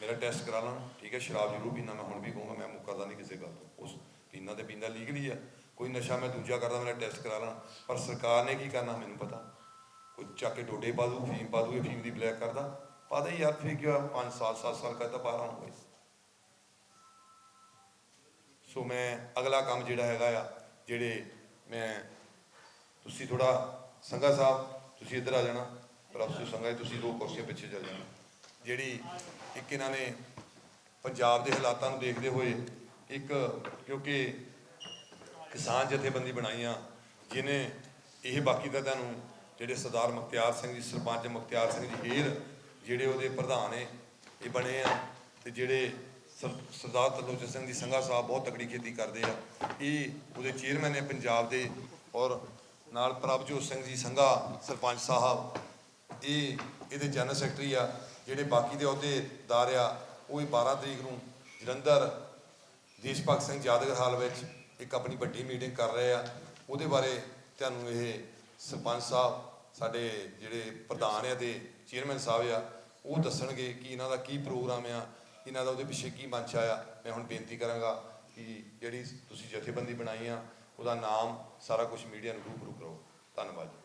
ਮੇਰਾ ਟੈਸਟ ਕਰਾ ਲੈਣ, ਠੀਕ ਹੈ, ਸ਼ਰਾਬ ਜ਼ਰੂਰ ਪੀਂਦਾ, ਮੈਂ ਹੁਣ ਵੀ ਕਹੂੰਗਾ, ਮੈਂ ਮੁੱਕਰਦਾ ਨਹੀਂ ਕਿਸੇ ਗੱਲ ਤੋਂ। ਉਸ ਪੀਂਦਾ ਤੇ ਪੀਂਦਾ ਲੀਗਲੀ ਆ ਕੋਈ ਨਸ਼ਾ ਮੈਂ ਦੂਜਾ ਕਰਦਾ, ਮੇਰਾ ਟੈਸਟ ਕਰਾ ਲੈਣ। ਪਰ ਸਰਕਾਰ ਨੇ ਕੀ ਕਰਨਾ, ਮੈਨੂੰ ਪਤਾ। ਕੋਈ ਚੱਕ ਕੇ ਡੋਡੇ ਪਾ ਦੂ ਫੀਮ ਪਾ ਦੂ ਇਹ ਫੀਮ ਦੀ ਬਲੈਕ ਕਰਦਾ। ਪਾ ਦੇ ਯਾਰ ਫਿਰ ਕੀ ਹੋਇਆ 5 ਸਾਲ 7 ਸਾਲ ਕਰਦਾ ਬਾਹਰ ਆਉਣਗੇ ਸੋ ਮੈਂ ਅਗਲਾ ਕੰਮ ਜਿਹੜਾ ਹੈਗਾ ਆ ਜਿਹੜੇ ਮੈਂ ਤੁਸੀਂ ਥੋੜਾ ਸੰਘਾ ਸਾਹਿਬ ਤੁਸੀਂ ਇੱਧਰ ਆ ਜਾਣਾ ਪ੍ਰੋਫੈਸਰ ਸੰਘਾ ਜੀ, ਤੁਸੀਂ ਦੋ ਕੁਰਸੀਆਂ ਪਿੱਛੇ ਚੱਲ ਜਾਣਾ। ਜਿਹੜੀ ਇੱਕ ਇਹਨਾਂ ਨੇ ਪੰਜਾਬ ਦੇ ਹਾਲਾਤਾਂ ਨੂੰ ਦੇਖਦੇ ਹੋਏ ਇੱਕ ਕਿਉਂਕਿ ਕਿਸਾਨ ਜਥੇਬੰਦੀ ਬਣਾਈਆਂ ਜਿਨੇ ਇਹ ਬਾਕੀ ਦਾ ਤੁਹਾਨੂੰ ਜਿਹੜੇ ਸਰਦਾਰ ਮੁਖਤਿਆਰ ਸਿੰਘ ਜੀ ਸਰਪੰਚ ਮੁਖਤਿਆਰ ਸਿੰਘ ਜੀ ਹੀਰ ਜਿਹੜੇ ਉਹਦੇ ਪ੍ਰਧਾਨ ਨੇ, ਇਹ ਬਣੇ ਆ ਤੇ ਜਿਹੜੇ ਸਰ- ਸਰਦਾਰ ਤਲੋਚਨ ਸਿੰਘ ਜੀ ਸੰਘਾ ਸਾਹਿਬ ਬਹੁਤ ਤਕੜੀ ਖੇਤੀ ਕਰਦੇ ਆ, ਇਹ ਉਹਦੇ ਚੇਅਰਮੈਨ ਨੇ ਪੰਜਾਬ ਦੇ ਔਰ ਨਾਲ ਪ੍ਰਭਜੋਤ ਸਿੰਘ ਜੀ ਸੰਘਾ ਸਰਪੰਚ ਸਾਹਿਬ, ਇਹ ਇਹਦੇ ਜਨਰਲ ਸੈਕਟਰੀ ਆ, ਜਿਹੜੇ ਬਾਕੀ ਦੇ ਅਹੁਦੇਦਾਰ ਆ, ਉਹ ਹੀ 12 ਤਰੀਕ ਨੂੰ ਜਲੰਧਰ ਦੇਸ਼ ਭਗਤ ਸਿੰਘ ਯਾਦਗਰ ਹਾਲ ਵਿੱਚ ਇੱਕ ਆਪਣੀ ਵੱਡੀ ਮੀਟਿੰਗ ਕਰ ਰਹੇ ਆ, ਉਹਦੇ ਬਾਰੇ ਤੁਹਾਨੂੰ ਇਹ ਸਰਪੰਚ ਸਾਹਿਬ, ਸਾਡੇ ਜਿਹੜੇ ਪ੍ਰਧਾਨ ਆ ਤੇ ਚੇਅਰਮੈਨ ਸਾਹਿਬ ਆ, ਉਹ ਦੱਸਣਗੇ ਕਿ ਇਹਨਾਂ ਦਾ ਕੀ ਪ੍ਰੋਗਰਾਮ ਆ, ਇਹਨਾਂ ਦਾ ਉਹਦੇ ਪਿੱਛੇ ਕੀ ਮੰਸ਼ਾ ਆ ਮੈਂ ਹੁਣ ਬੇਨਤੀ ਕਰਾਂਗਾ ਕਿ ਜਿਹੜੀ ਤੁਸੀਂ ਜਥੇਬੰਦੀ ਬਣਾਈ ਆ, ਉਹਦਾ ਨਾਮ ਸਾਰਾ ਕੁਝ ਮੀਡੀਆ ਨੂੰ ਰੂਬਰੂ ਕਰੋ। ਧੰਨਵਾਦ ਜੀ।